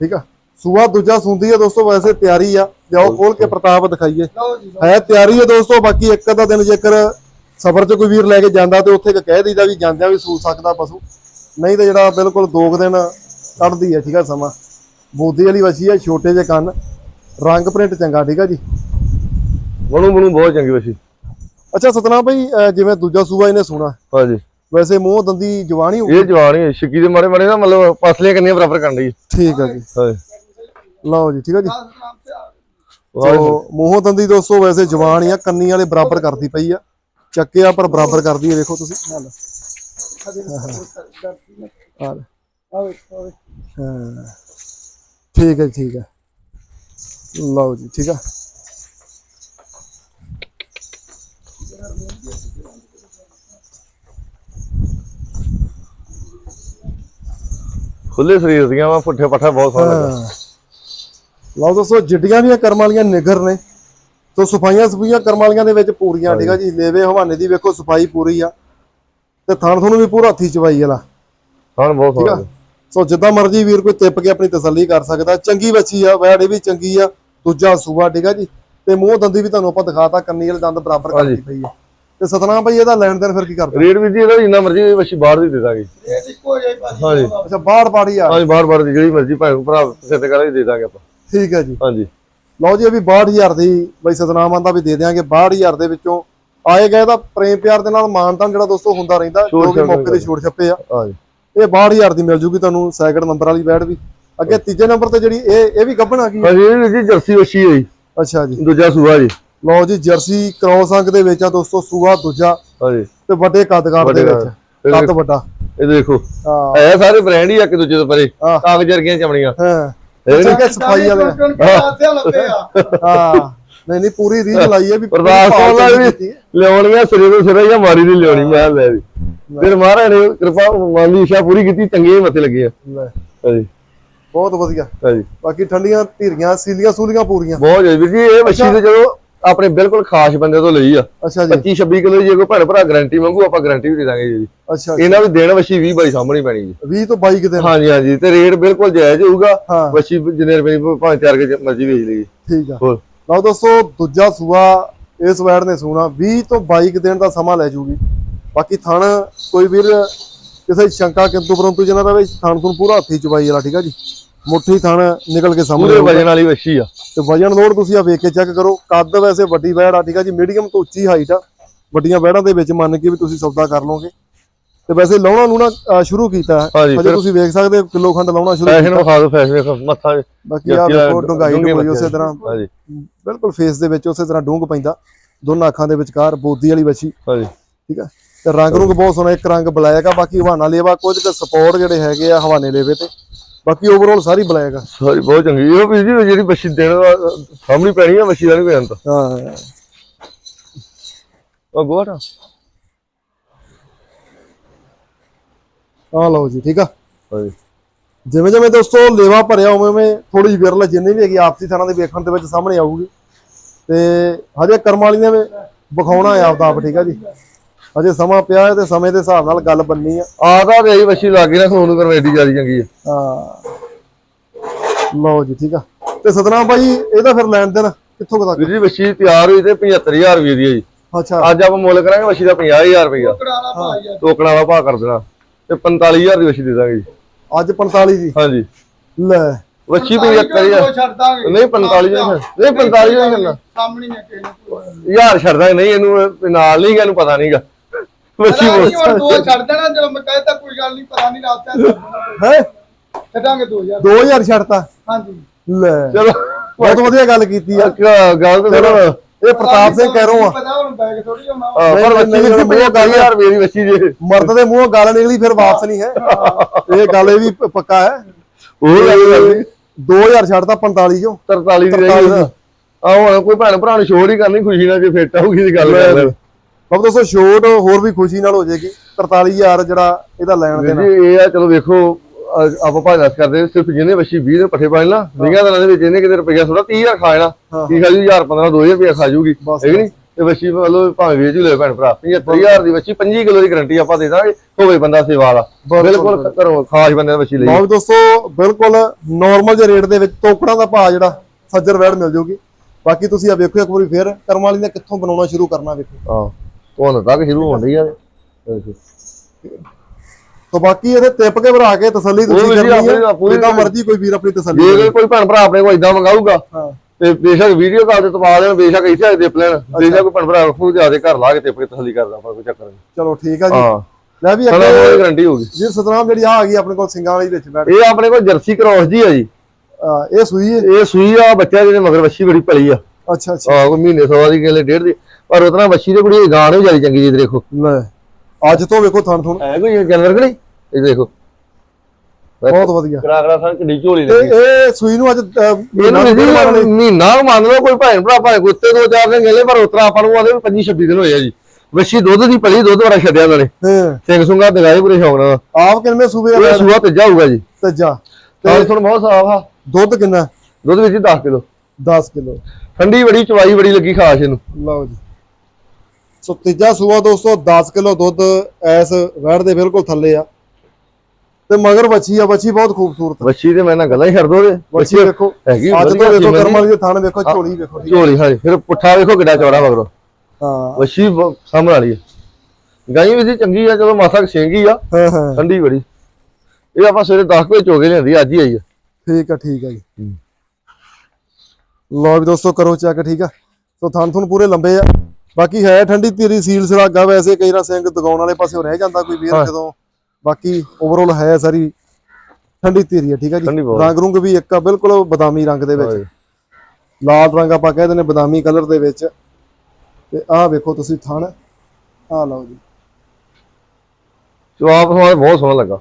ਠੀਕ ਆ? ਸੂਆ ਦੂਜਾ ਸੁੰਦੀ ਹੈ ਦੋਸਤੋ ਵੈਸੇ ਤਿਆਰੀ ਆ। ਜਾਓ ਖੋਲ ਕੇ ਪ੍ਰਤਾਪ ਦਿਖਾਈਏ। ਹੈ ਤਿਆਰੀ ਹੈ ਦੋਸਤੋ ਬਾਕੀ ਇੱਕ ਅੱਧਾ ਦਿਨ ਜੇਕਰ ਸਫ਼ਰ 'ਚ ਕੋਈ ਵੀਰ ਲੈ ਕੇ ਜਾਂਦਾ ਤੇ ਉੱਥੇ ਕਹਿ ਦਈਦਾ ਵੀ ਜਾਂਦਿਆਂ ਵੀ ਸੂ ਸਕਦਾ ਪਸ਼ੂ। ਨਹੀਂ ਤੇ ਜਿਹੜਾ ਬਿਲਕੁਲ ਦੋ ਕੁ ਦਿਨ ਕੱਢਦੀ ਹੈ ਠੀਕ ਆ ਸਮਾਂ। ਬੋਦੀ ਵਾਲੀ ਵਸੀ ਹੈ ਛੋਟੇ ਜਿਹੇ ਕੰਨ। ਰੰਗ ਪ੍ਰਿੰਟ ਚੰਗਾ ਠੀਕ ਆ ਜੀ। ਬਣੂ ਬਣੂ ਬਹੁਤ ਚੰਗੀ ਵਸ਼ੀ ਅੱਛਾ ਸਤਨਾਮ ਭਾਈ ਜਿਵੇਂ ਦੂਜਾ ਸੂਆ ਇਹਨੇ ਸੁਣਾ। ਹਾਂ ਜੀ ਵੈਸੇ ਮੂੰਹ ਦੰਦੀ ਜਵਾਨ ਹੀ ਇਹ ਜਵਾਨ ਹੀ ਦੇ ਮਾਰੇ ਮਾਰੇ ਨਾ ਮਤਲਬ ਪਸਲੀਆਂ ਕਿੰਨੀਆਂ ਬਰਾਬਰ ਕਰਨ ਦੀ ਠੀਕ ਆ ਜੀ। ਹਾਂ ਜੀ ਲਓ ਜੀ ਠੀਕ ਆ ਜੀ। ਆ ਮੂੰਹੋਂ ਦੰਦੀ ਦੋਸਤੋ ਵੈਸੇ ਜਵਾਨ ਹੀ ਆ ਕੰਨੀ ਵਾਲੇ ਬਰਾਬਰ ਕਰਦੀ ਪਈ ਆ। ਚੱਕਿਆ ਪਰ ਬਰਾਬਰ ਕਰਦੀ ਹੈ ਵੇਖੋ ਤੁਸੀਂ। ਹਾਂ। ਠੀਕ ਹੈ। ਠੀਕ ਹੈ ਲਓ ਜੀ ਠੀਕ ਆ। ਖੁੱਲੇ ਸਰੀਰ ਦੀਆਂ ਵਾ ਪੁੱਠੇ ਪੱਠਾ ਬਹੁਤ ਸੋਹਣਾ ਲੱਗਾ। ਲਓ ਦੋਸਤੋ ਜਿੱਡੀਆਂ ਵੀ ਕਰਮ ਵਾਲੀਆਂ ਨਿਗਰ ਨੇ ਸੋ ਸਫਾਈਆਂ ਸਫਾਈਆਂ ਕਰਮ ਵਾਲੀਆਂ ਦੇ ਵਿੱਚ ਪੂਰੀਆਂ ਠੀਕ ਆ ਜੀ ਲੇਵੇ ਹਵਾਨੇ ਦੀ ਵੇਖੋ ਸਫ਼ਾਈ ਪੂਰੀ ਆ ਤੇ ਥਣ ਤੁਹਾਨੂੰ ਵੀ ਪੂਰਾ ਹੱਥੀ ਚਵਾਈ ਵਾਲਾ। ਹਾਂ ਬਹੁਤ ਸੋਹਣਾ। ਸੋ ਜਿੱਦਾਂ ਮਰਜ਼ੀ ਵੀਰ ਕੋਈ ਤਿੱਪ ਕੇ ਆਪਣੀ ਤਸੱਲੀ ਕਰ ਸਕਦਾ ਚੰਗੀ ਬੱਚੀ ਆ ਵੈੜੇ ਵੀ ਚੰਗੀ ਆ ਦੂਜਾ ਸੂਆ ਠੀਕ ਆ ਜੀ। ਤੇ ਮੂੰਹ ਦੰਦੀ ਵੀ ਤੁਹਾਨੂੰ ਆਪਾਂ ਦਿਖਾਤਾ ਕੰਨੀ ਵਾਲੇ ਦੰਦ ਬਰਾਬਰ ਕਰਦੀ ਪਈ ਆ। ਤੇ ਸਤਨਾਮ ਭਾਈ ਇਹਦਾ ਲੈਣ ਦੇਣ ਫਿਰ ਕੀ ਕਰਦਾ? ਰੇਟ ਵੀ ਜੀ ਇਹਦਾ ਜਿੰਨਾ ਮਰਜ਼ੀ ਵਸ਼ੀ ਬਾਹਰ ਦੀ ਦੇ ਦਾਂਗੇ। ਇੱਕੋ ਜਿਹਾ ਹੀ ਹਾਂਜੀ। ਅੱਛਾ ਬਾਹਰ ਬਾੜੀ ਆ। ਹਾਂ ਜੀ ਬਾਹਰ ਬਾਹਰ ਦੀ ਜਿਹੜੀ ਮਰਜ਼ੀ ਭਾਵੇਂ ਭਰਾ ਸਿੱਧ ਕਰਾਂਗੇ ਦੇ ਦਾਂਗੇ ਆਪਾਂ। ਠੀਕ ਹੈ ਜੀ। ਹਾਂ ਜੀ ਲਓ ਜੀ ਇਹ ਵੀ 62000 ਦੀ ਬਈ ਸਤਨਾਮ ਆਂਦਾ ਵੀ ਦੇ ਦਿਆਂਗੇ 62000 ਦੇ ਵਿੱਚੋਂ। ਆਏ ਗਏ ਦਾ ਪ੍ਰੇਮ ਪਿਆਰ ਦੇ ਨਾਲ ਮਾਨਤਾਨ ਜਿਹੜਾ ਦੋਸਤੋ ਹੁੰਦਾ ਰਹਿੰਦਾ ਜੋ ਛੋਟ ਵੀ ਛੱਪੇ ਮੌਕੇ ਤੇ ਛੋੜ ਛੱਪੇ ਆ। ਹਾਂ ਇਹ 62000 ਦੀ ਮਿਲ ਜੂਗੀ ਤੁਹਾਨੂੰ ਸੈਕਿੰਡ ਨੰਬਰ ਵਾਲੀ ਬੈਟ ਵੀ। ਅੱਗੇ ਤੀਜੇ ਨੰਬਰ ਤੇ ਜਿਹੜੀ ਇਹ ਇਹ ਵੀ ਗੱਭਣ ਆ ਗਈ ਹਾਂ ਜੀ ਇਹ ਵੀ ਜੀ ਜਰਸੀ ਵਸ਼ੀ ਹੈ ਜੀ। ਅੱਛਾ ਜੀ। ਦੂਜਾ ਸੂਆ ਜੀ। ਲਓ ਜੀ ਜਰਸੀ ਕ੍ਰੋਸ ਅੰਕ ਦੇ ਵਿੱਚ ਆ ਦੋਸਤੋ ਸੂਆ ਦੂਜਾ। ਹਾਂ ਜੀ ਤੇ ਵੱਡੇ ਕੱਦਕਾਰ ਦੇ ਵਿੱਚ ਕੱਦ। ਵੱਡਾ। ਇਹ ਦੇਖੋ। ਹਾਂ। ਹੈ ਸਾਰੇ ਬ੍ਰਾਂਡ ਹੀ ਆ ਇੱਕ ਦੂਜੇ ਤੋਂ ਪਰੇ। ਕਾਗਜ਼ ਵਰਗੀਆਂ ਚਮੜੀਆਂ। ਹਾਂ। ਇਹ ਹੈ ਸਫ਼ਾਈ ਵਾਲੇ। ਕੇ ਹਾਂ। ਨਹੀਂ ਨਹੀਂ ਪੂਰੀ ਰੀਝ ਲਾਈ ਹੈ ਵੀ ਪੂਰੀ ਪ੍ਰਦਾਸ ਵਾਲਾ ਵੀ। ਲਿਆਉਣੀਆਂ ਸਿਰੇ ਤੋਂ ਸਿਰੇ ਜਾਂ ਮਾਰੀ ਦੀ ਲਿਆਉਣੀ ਮੈਂ ਲੈ ਵੀ। ਫਿਰ ਮਹਾਰਾਜ ਨੇ ਕਿਰਪਾ ਦੀ ਇੱਛਾ ਪੂਰੀ ਕੀਤੀ ਚੰਗੇ ਮੱਥੇ ਲੱਗੇ ਆ। ਹਾਂਜੀ। ਬਹੁਤ ਵਧੀਆ। ਹਾਂਜੀ। ਬਾਕੀ ਠੰਡੀਆਂ ਧੀਰੀਆਂ ਸੀਲੀਆਂ ਸੂਲੀਆਂ ਪੂਰੀਆਂ। ਬਹੁਤ ਜੀ ਵੀਰ ਜੀ ਇਹ ਮੱਛੀ ਤੇ ਜਦੋਂ ਆਪਣੇ ਬਿਲਕੁਲ ਖਾਸ ਬੰਦੇ ਤੋਂ ਲਈ ਆ। ਅੱਛਾ ਜੀ। 25 26 ਕਿਲੋ ਜੇ ਕੋਈ ਭੈਣ ਭਰਾ ਗਾਰੰਟੀ ਮੰਗੂ ਆਪਾਂ ਗਾਰੰਟੀ ਵੀ ਦੇ ਦਾਂਗੇ ਜੀ। ਅੱਛਾ ਇਹਨਾਂ ਵੀ ਦੇਣ ਮੱਛੀ 20 ਬਾਈ ਸਾਹਮਣੇ ਪੈਣੀ ਜੀ। 20 ਤੋਂ 22 ਦਿਨ ਹਾਂਜੀ ਹਾਂਜੀ। ਤੇ ਰੇਟ ਬਿਲਕੁਲ ਜਾਇਜ਼ ਹੋਊਗਾ। ਮੱਛੀ ਜਿੰਨੇ ਰੁਪਏ ਭਾਵੇਂ ਤਿਆਰ ਕੇ ਮਰਜ਼ੀ ਵੇਚ ਲਈ ਠੀਕ ਆ। ਹੋਰ। ਲਓ ਦੋਸਤੋ ਦੂਜਾ ਸੂਆ ਇਸ ਵੈੜ ਨੇ ਸੂਣਾ। 20 ਤੋਂ 22 ਕੁ ਦਿਨ ਦਾ ਸਮਾਂ ਲੈ ਜੂਗੀ। ਬਾਕੀ ਥਣ ਕੋਈ ਵੀਰ ਕਿਸੇ ਸ਼ੰਕਾ ਕਿੰਤੂ ਪਰੰਤੂ ਜਿਹਨਾਂ ਦਾ ਵੀ ਥਣ ਤੋਂ ਪੂਰਾ ਹੱਥੀ ਚਵਾਈ ਵਾਲਾ ਠੀਕ ਆ ਜੀ? ਮੁੱਠੀ ਥਣ ਨਿਕਲ ਕੇ ਸਾਹਮਣੇ ਪੂਰੇ। ਵਜਨ ਵਾਲੀ ਮੱਛੀ ਆ। ਤੇ ਵਜਨ ਲੋਡ ਤੁਸੀਂ ਆ ਵੇਖ ਕੇ ਚੈੱਕ ਕਰੋ। ਕੱਦ ਵੈਸੇ ਵੱਡੀ ਵੈੜ ਆ ਠੀਕ ਆ ਜੀ। ਮੀਡੀਅਮ ਤੋਂ ਉੱਚੀ ਹਾਈਟ ਆ। ਵੱਡੀਆਂ ਵੈੜਾਂ ਦੇ ਵਿੱਚ ਮੰਨ ਕੇ ਵੀ ਤੁਸੀਂ ਸੌਦਾ ਕਰ ਲਓਗੇ। ਤੇ ਵੈਸੇ ਲਾਉਣਾ ਲੂਣਾ ਸ਼ੁਰੂ ਕੀਤਾ ਅਜੇ ਤੁਸੀਂ ਵੇਖ ਸਕਦੇ ਹੋ ਕਿਲੋ ਖੰਡ ਲਾਉਣਾ ਸ਼ੁਰੂ ਫੈਸ਼ਨ ਕੀਤਾ। ਵਿਖਾ ਦਿਓ ਫੈਸ਼ਨ ਵੇਖੋ ਮੱਥਾ ਬਾਕੀ ਆ ਵੇਖੋ ਡੁੰਗਾਈ ਉਸੇ ਤਰ੍ਹਾਂ। ਹਾਂਜੀ। ਬਿਲਕੁਲ ਫੇਸ ਦੇ ਵਿੱਚ ਉਸੇ ਤਰ੍ਹਾਂ ਡੂੰਘ ਪੈਂਦਾ। ਦੋਨਾਂ ਅੱਖਾਂ ਦੇ ਵਿਚਕਾਰ ਬੋਦੀ ਵਾਲੀ ਵੱਛੀ। ਹਾਂਜੀ। ਠੀਕ ਆ? ਤੇ ਰੰਗ ਰੁੰਗ ਬਹੁਤ ਸੋਹਣਾ ਇੱਕ ਰੰਗ ਬਲੈਕ ਆ ਬਾਕੀ ਹਵਾਨਾ ਲੇਵਾ ਕੁਝ ਕੁ ਸਪੋਰਟ ਜਿਹੜੇ ਹੈਗੇ ਆ ਹਵਾਨੇ ਲੇਵੇ ਤੇ। ਬਾਕੀ ਓਵਰਆਲ ਸਾਰੀ ਬਲੈਕ ਆ। ਸਾਰੀ ਬਹੁਤ ਚੰਗੀ। ਇਹ ਵੀ ਜੀ ਜਿਹੜੀ ਮੱਛੀ ਦੇਣ ਦਾ ਸਾਹਮਣੀ ਪੈਣੀ ਆ ਮੱਛੀ ਦਾ ਨਹੀਂ ਪੈਣ ਤਾਂ। ਹਾਂ। ਉਹ ਗੋਟਾ ਆ ਲਓ ਜੀ ਠੀਕ ਆ? ਹਾਂਜੀ। ਜਿਵੇਂ ਜਿਵੇਂ ਦੋਸਤੋ ਲੇਵਾ ਭਰਿਆ ਉਵੇਂ ਉਵੇਂ ਥੋੜੀ ਜਿਹੀ ਵਿਰਲ ਜਿੰਨੀ ਵੀ ਹੈਗੀ ਆਪਸੀ ਥਾਣਾ ਦੇ ਵੇਖਣ ਦੇ ਵਿੱਚ ਸਾਹਮਣੇ ਆਊਗੀ। ਤੇ ਹਜੇ ਕਰਮ ਵਾਲੀਆਂ ਨੇ ਵਿਖਾਉਣਾ ਹੈ ਆਪਦਾ ਆਪ ਠੀਕ ਆ ਜੀ? ਹਜੇ ਸਮਾਂ ਪਿਆ ਹੈ ਤੇ ਸਮੇਂ ਦੇ ਹਿਸਾਬ ਨਾਲ ਗੱਲ ਬੰਨੀ ਆ। ਆਦਾ ਤੇ ਆਈ ਮੱਛੀ ਲੱਗ ਗਈ ਨਾ ਖਲੋਣ ਨੂੰ ਕਰਵੇਡੀ ਜ਼ਿਆਦਾ ਚੰਗੀ ਆ। ਹਾਂ। ਲਓ ਜੀ ਠੀਕ ਆ। ਤੇ ਸਤਨਾਮ ਭਾਈ ਇਹਦਾ ਫਿਰ ਲੈਣ ਦੇਣ ਕਿੱਥੋਂ ਕੁ ਵੀਰ ਤੱਕ ਜੀ ਮੱਛੀ ਤਿਆਰ ਹੋਈ ਤੇ 75000 ਰੁਪਏ ਦੀ ਆ ਜੀ। ਅੱਛਾ। ਅੱਜ ਆਪਾਂ ਮੁੱਲ ਕਰਾਂਗੇ ਮੱਛੀ ਦਾ 50000 ਰੁਪਏ ਆ ਟੋਕਣਾ ਵਾਲਾ ਭਾਅ ਕਰ ਦੇਣਾ। ਤੇ 45000 ਦੀ ਮੱਛੀ ਦੇ ਦਾਂਗੇ ਜੀ। ਅੱਜ 45 ਜੀ ਹਾਂਜੀ। ਲੈ। ਦੋ 75000 ਛੱਡ ਦਾਂਗੇ। ਨਹੀਂ 45 ਨਹੀਂ ਨਹੀਂ 45 ਨਹੀਂ ਕਰਨਾ ਸਾਹਮਣੇ ਨੇ ਕਿਹਨੇ ਯਾਰ ਛੱਡ ਦਾਂਗੇ। ਨਹੀਂ ਇਹਨੂੰ ਇਹ ਨਾਲ ਨਹੀਂ ਇਹਨੂੰ ਪਤਾ ਨਹੀਂਗਾ ਮੱਛੀ ਪਤਾ ਬੋਲ ਨਹੀਂ ਹੁਣ ਦੋ ਛੱਡ ਦੇਣਾ ਜਦੋਂ ਮੈਂ ਕਹਿਤਾ ਕੋਈ ਗੱਲ ਨਹੀਂ ਪਤਾ ਨਹੀਂ ਰਾਤ ਹੈ? ਛੱਡਾਂਗੇ 2000 2000 ਛੱਡਤਾ? ਹਾਂਜੀ। ਲੈ ਚਲੋ। ਬਹੁਤ ਵਧੀਆ ਗੱਲ ਕੀਤੀ ਆ। ਗੱਲ ਤਾਂ ਸੁਣੋ। ਇਹ ਪ੍ਰਤਾਪ ਸਿੰਘ ਕਹਿ ਰਹਾ ਪਤਾ ਹੁਣ ਬੈਗ ਥੋੜੀ ਹੋਣਾ ਹਾਂ, ਪਰ ਨਹੀਂ, ਦੀ ਨਹੀਂ, 50000 ਰੁਪਏ ਦੀ ਮੱਛੀ ਜੇ। ਮਰਦ ਦੇ ਮੂੰਹੋਂ ਗੱਲ ਨਿਕਲੀ ਫਿਰ ਵਾਪਸ ਨਹੀਂ ਹੈ। ਇਹ ਗੱਲ ਇਹ ਵੀ ਪੱਕਾ ਹੈ। ਉਹ ਗੱਲ ਕਰਨੀ 2000 ਛੱਡਤਾ 45 ਚੋਂ। 43 ਦੀ ਰਹੀ 43 ਨਾ ਆ ਹੁਣ ਕੋਈ ਭੈਣ ਭਰਾ ਨੂੰ ਛੋੜ ਹੀ ਕਰਨੀ ਖੁਸ਼ੀ ਨਾਲ ਜੇ ਫਿੱਟ ਦੀ ਗੱਲ ਕਰ ਲੈ। ਬਾਬ ਦੋਸਤੋ ਛੋਟ ਹੋਰ ਵੀ ਖੁਸ਼ੀ ਨਾਲ ਹੋ ਜਾਏਗੀ। 43000 ਜਿਹੜਾ ਇਹਦਾ ਲੈਣ ਦੇਣਾ। ਜੀ ਇਹ ਆ ਚਲੋ ਵੇਖੋ ਆਪਾਂ ਭਾਜਾ ਕਰਦੇ ਸਿਰਫ ਜਿਹਨੇ ਵੱਛੀ 20 ਦੇ ਪੱਠੇ ਪਾਏ ਨਾ 20 ਦਿਨਾਂ ਦੇ ਵਿੱਚ ਇਹਨੇ ਕਿਤੇ ਰੁਪਈਆ ਥੋੜਾ 30000 ਖਾ ਹਾਂ। ਕੀ ਖਾ ਜੂ 1000 15 2000 ਰੁਪਈਆ ਖਾ ਜੂਗੀ ਠੀਕ ਨਹੀਂ ਤੇ ਵੱਛੀ ਮਤਲਬ ਭਾਵੇਂ ਵੇਚ ਹੀ ਲੈ ਭੈਣ ਭਰਾ 75000 ਦੀ ਵੱਛੀ 25 ਕਿਲੋ ਦੀ ਗਾਰੰਟੀ ਆਪਾਂ ਦੇ ਦਾਂਗੇ ਹੋਵੇ ਬੰਦਾ ਸੇਵਾ ਵਾਲਾ। ਬਿਲਕੁਲ ਘਰੋਂ ਖਾਸ ਬੰਦੇ ਦੀ ਵੱਛੀ ਲਈ। ਵੀ ਦੋਸਤੋ ਬਿਲਕੁਲ ਨਾਰਮਲ ਜਿਹੇ ਰੇਟ ਦੇ ਵਿੱਚ ਟੋਕੜਾਂ ਦਾ ਭਾਅ ਜਿਹੜਾ ਸੱਜਰ ਵੈੜ ਮਿਲ ਜੂਗੀ। ਬਾਕੀ ਤੁਸੀਂ ਆ ਵੇਖੋ ਇੱਕ ਵਾਰੀ ਫੇਰ ਕਰਮ ਵਾਲੀ ਨੇ ਕਿੱਥੋਂ ਬਣਾਉਣਾ ਸ਼ੁਰੂ ਕਰਨਾ ਵੇਖੋ। ਹਾਂ। ਤੁਹਾਨੂੰ ਤੱਕ ਸ਼ੁਰੂ ਹੋਣ ਡਈ ਆ। ਤੋਂ ਬਾਕੀ ਇਹਦੇ ਟਿਪ ਕੇ ਭਰਾ ਕੇ ਤਸੱਲੀ ਤੁਸੀਂ ਕਰਨੀ ਪੂਰੀ ਜਿੱਦਾਂ ਮਰਜ਼ੀ ਕੋਈ ਵੀਰ ਆਪਣੀ ਤਸੱਲੀ ਜੇ। ਕੋਈ ਭੈਣ ਭਰਾ ਆਪਣੇ ਕੋਲ ਇਦਾਂ ਮੰਗਾਊਗਾ ਤੇ ਬੇਸ਼ੱਕ ਵੀਡੀਓ ਕਾਲ ਤੇ ਤਪਾ ਦੇਣ ਬੇਸ਼ੱਕ ਇੱਥੇ ਆ ਕੇ ਟਿਪ ਲੈਣ ਬੇਸ਼ੱਕ ਕੋਈ ਭੈਣ ਭਰਾ ਖੁਦ ਜਾ ਕੇ ਘਰ ਲਾ ਕੇ ਟਿਪ ਕੇ ਤਸੱਲੀ ਕਰਦਾ ਆਪਾਂ ਕੋਈ ਚੱਕਰ ਨਹੀਂ। ਚਲੋ ਠੀਕ ਆ ਜੀ। ਹਾਂ। ਲੈ ਵੀ ਅੱਗੇ ਕੋਈ ਗਾਰੰਟੀ ਹੋਊਗੀ। ਜੀ ਸਤਨਾਮ ਜਿਹੜੀ ਆ ਆ ਗਈ ਆਪਣੇ ਕੋਲ ਸਿੰਘਾਂ ਵਾਲੀ ਵਿੱਚ ਬੈਠ ਇਹ ਆਪਣੇ ਕੋਲ ਜਰਸੀ ਕ੍ਰੋਸ ਜੀ ਆ ਜੀ। ਇਹ ਸੂਈ ਹੈ। ਇਹ ਸੂਈ ਆ ਬੱਚਾ ਜਿਹਦੇ ਮਗਰ ਵੱਛੀ ਬੜੀ ਭਲੀ ਆ। ਅੱਛਾ ਅੱਛਾ। ਆ ਕੋਈ ਮਹੀਨੇ ਸਵਾ ਦੀ ਗੇਲੇ ਡੇਢ ਦੀ। ਪਰ ਉਤਨਾ ਵੱਛੀ ਦੇ ਕੁੜੀ ਗਾਣ ਵੀ ਚੰਗੀ ਜੀ ਦੇਖੋ। ਲੈ ਅੱਜ ਤੋਂ ਵੇਖੋ ਥਣ ਥਣ। ਹੈ ਕੋਈ ਜਾਨਵਰ ਕਿ ਇਹ ਦੇਖੋ। ਬਹੁਤ ਵਧੀਆ। ਕਰਾ ਕਰਾ ਕਿੱਡੀ ਝੋਲੀ ਲੱਗੀ। ਇਹ ਸੂਈ ਨੂੰ ਅੱਜ ਮਹੀਨਾ ਮੰਨ ਲਓ ਕੋਈ ਭੈਣ ਭਰਾ ਭਾਵੇਂ ਕੁੱਤੇ ਦੋ ਚਾਰ ਦਿਨ ਗੇਲੇ ਪਰ ਉਤਰਾ ਆਪਾਂ ਨੂੰ ਆਦੇ 25 26 ਦਿਨ ਹੋਏ ਆ ਜੀ। ਵੱਛੀ ਦੁੱਧ ਦੀ ਭਲੀ ਦੁੱਧ ਬੜਾ ਛੱਡਿਆ ਉਹਨਾਂ ਨੇ। ਹਾਂ ਸਿੰਘ ਸੁੰਗਾ ਦਗਾਏ ਪੂਰੇ ਸ਼ੌਕ ਨਾਲ। ਆਪ ਕਿੰਨੇ ਸੂਬੇ ਆ ਸੂਆ ਤੇ ਜਾਊਗਾ ਜੀ। ਤੱਜਾ। ਤੇ ਤੁਹਾਨੂੰ ਬਹੁਤ ਸਾਫ਼ ਆ। ਦੁੱਧ ਕਿੰਨਾ? ਦੁੱਧ ਵਿੱਚ 10 ਕਿਲੋ। 10 ਕਿਲੋ। ਠੰਡੀ ਬੜੀ ਚਵਾਈ ਬੜੀ ਲੱਗੀ ਖਾਸ ਇਹਨੂੰ। ਲਓ ਜੀ। ਸੋ ਤੀਜਾ ਸੂਆ ਦੋਸਤੋ 10 ਕਿਲੋ ਦੁੱਧ ਐਸ ਵੈੜ ਦੇ ਬਿਲਕੁਲ ਥੱਲੇ ਆ। ਤੇ ਮਗਰ ਬੱਚੀ ਆ ਬੱਚੀ ਬਹੁਤ ਖੂਬਸੂਰਤ। ਵੱਛੀ ਤੇ ਮੈਂ ਨਾ ਗੱਲਾਂ ਹੀ ਛੱਡ ਦੋ ਤੇ ਬੱਚੀ ਵੇਖੋ ਹੈਗੀ ਅੱਜ ਤੋਂ ਵੇਖੋ ਕੀਮਤ ਕਰਮ ਦੀ। ਥਣ ਵੇਖੋ ਝੋਲੀ ਠੀਕ ਝੋਲੀ ਹਾਂਜੀ ਫਿਰ ਪੁੱਠਾ ਵੇਖੋ ਕਿੱਡਾ ਚੌੜਾ ਮਗਰੋਂ। ਹਾਂ। ਵੱਛੀ ਬ- ਸਾਂਭਣ ਵਾਲੀ ਹੈ ਗਾਈ ਵੀ ਸੀ ਚੰਗੀ ਆ ਚਲੋ ਮਾਸਾ ਛੇਂਗੀ ਆ। ਹਾਂ ਹਾਂ। ਠੰਡੀ ਬੜੀ। ਇਹ ਆਪਾਂ ਸਵੇਰੇ 10 ਵਜੇ ਚੋਗੇ ਲਿਆਂਦੀ ਅੱਜ ਹੀ ਆਈ ਆ। ਠੀਕ ਆ ਠੀਕ ਆ ਜੀ। ਲਓ ਵੀ ਦੋਸਤੋ ਕਰੋ ਚੈੱਕ ਠੀਕ ਆ? ਸੋ ਥਣ ਥਣ ਪੂਰੇ ਲੰਬੇ ਆ। ਬਾਕੀ ਹੈ ਠੰਡੀ ਧੀਰੀ ਸੀਲ ਸਰਾਗਾ ਵੈਸੇ ਕਈ ਨਾ ਸਿੰਘ ਦਗਾਉਣ ਵਾਲੇ ਪਾਸੇ ਰਹਿ ਜਾਂਦਾ ਕੋਈ ਵੀਰ। ਜਦੋਂ। ਬਾਕੀ ਓਵਰਆਲ ਹੈ ਸਾਰੀ ਠੰਡੀ ਧੀਰੀ ਆ ਠੀਕ ਆ ਜੀ। ਰੰਗ ਰੁੰਗ ਵੀ ਇੱਕ ਆ ਬਿਲਕੁਲ ਬਦਾਮੀ ਰੰਗ ਦੇ ਵਿੱਚ। ਲਾਲ ਰੰਗ ਆਪਾਂ ਕਹਿੰਦੇ ਨੇ ਬਦਾਮੀ ਕਲਰ ਦੇ ਵਿੱਚ। ਤੇ ਆਹ ਵੇਖੋ ਤੁਸੀਂ ਥਣ। ਆਹ ਲਓ ਜੀ। ਜਵਾਬ ਤੁਹਾਨੂੰ ਬਹੁਤ ਸੋਹਣਾ ਲੱਗਾ।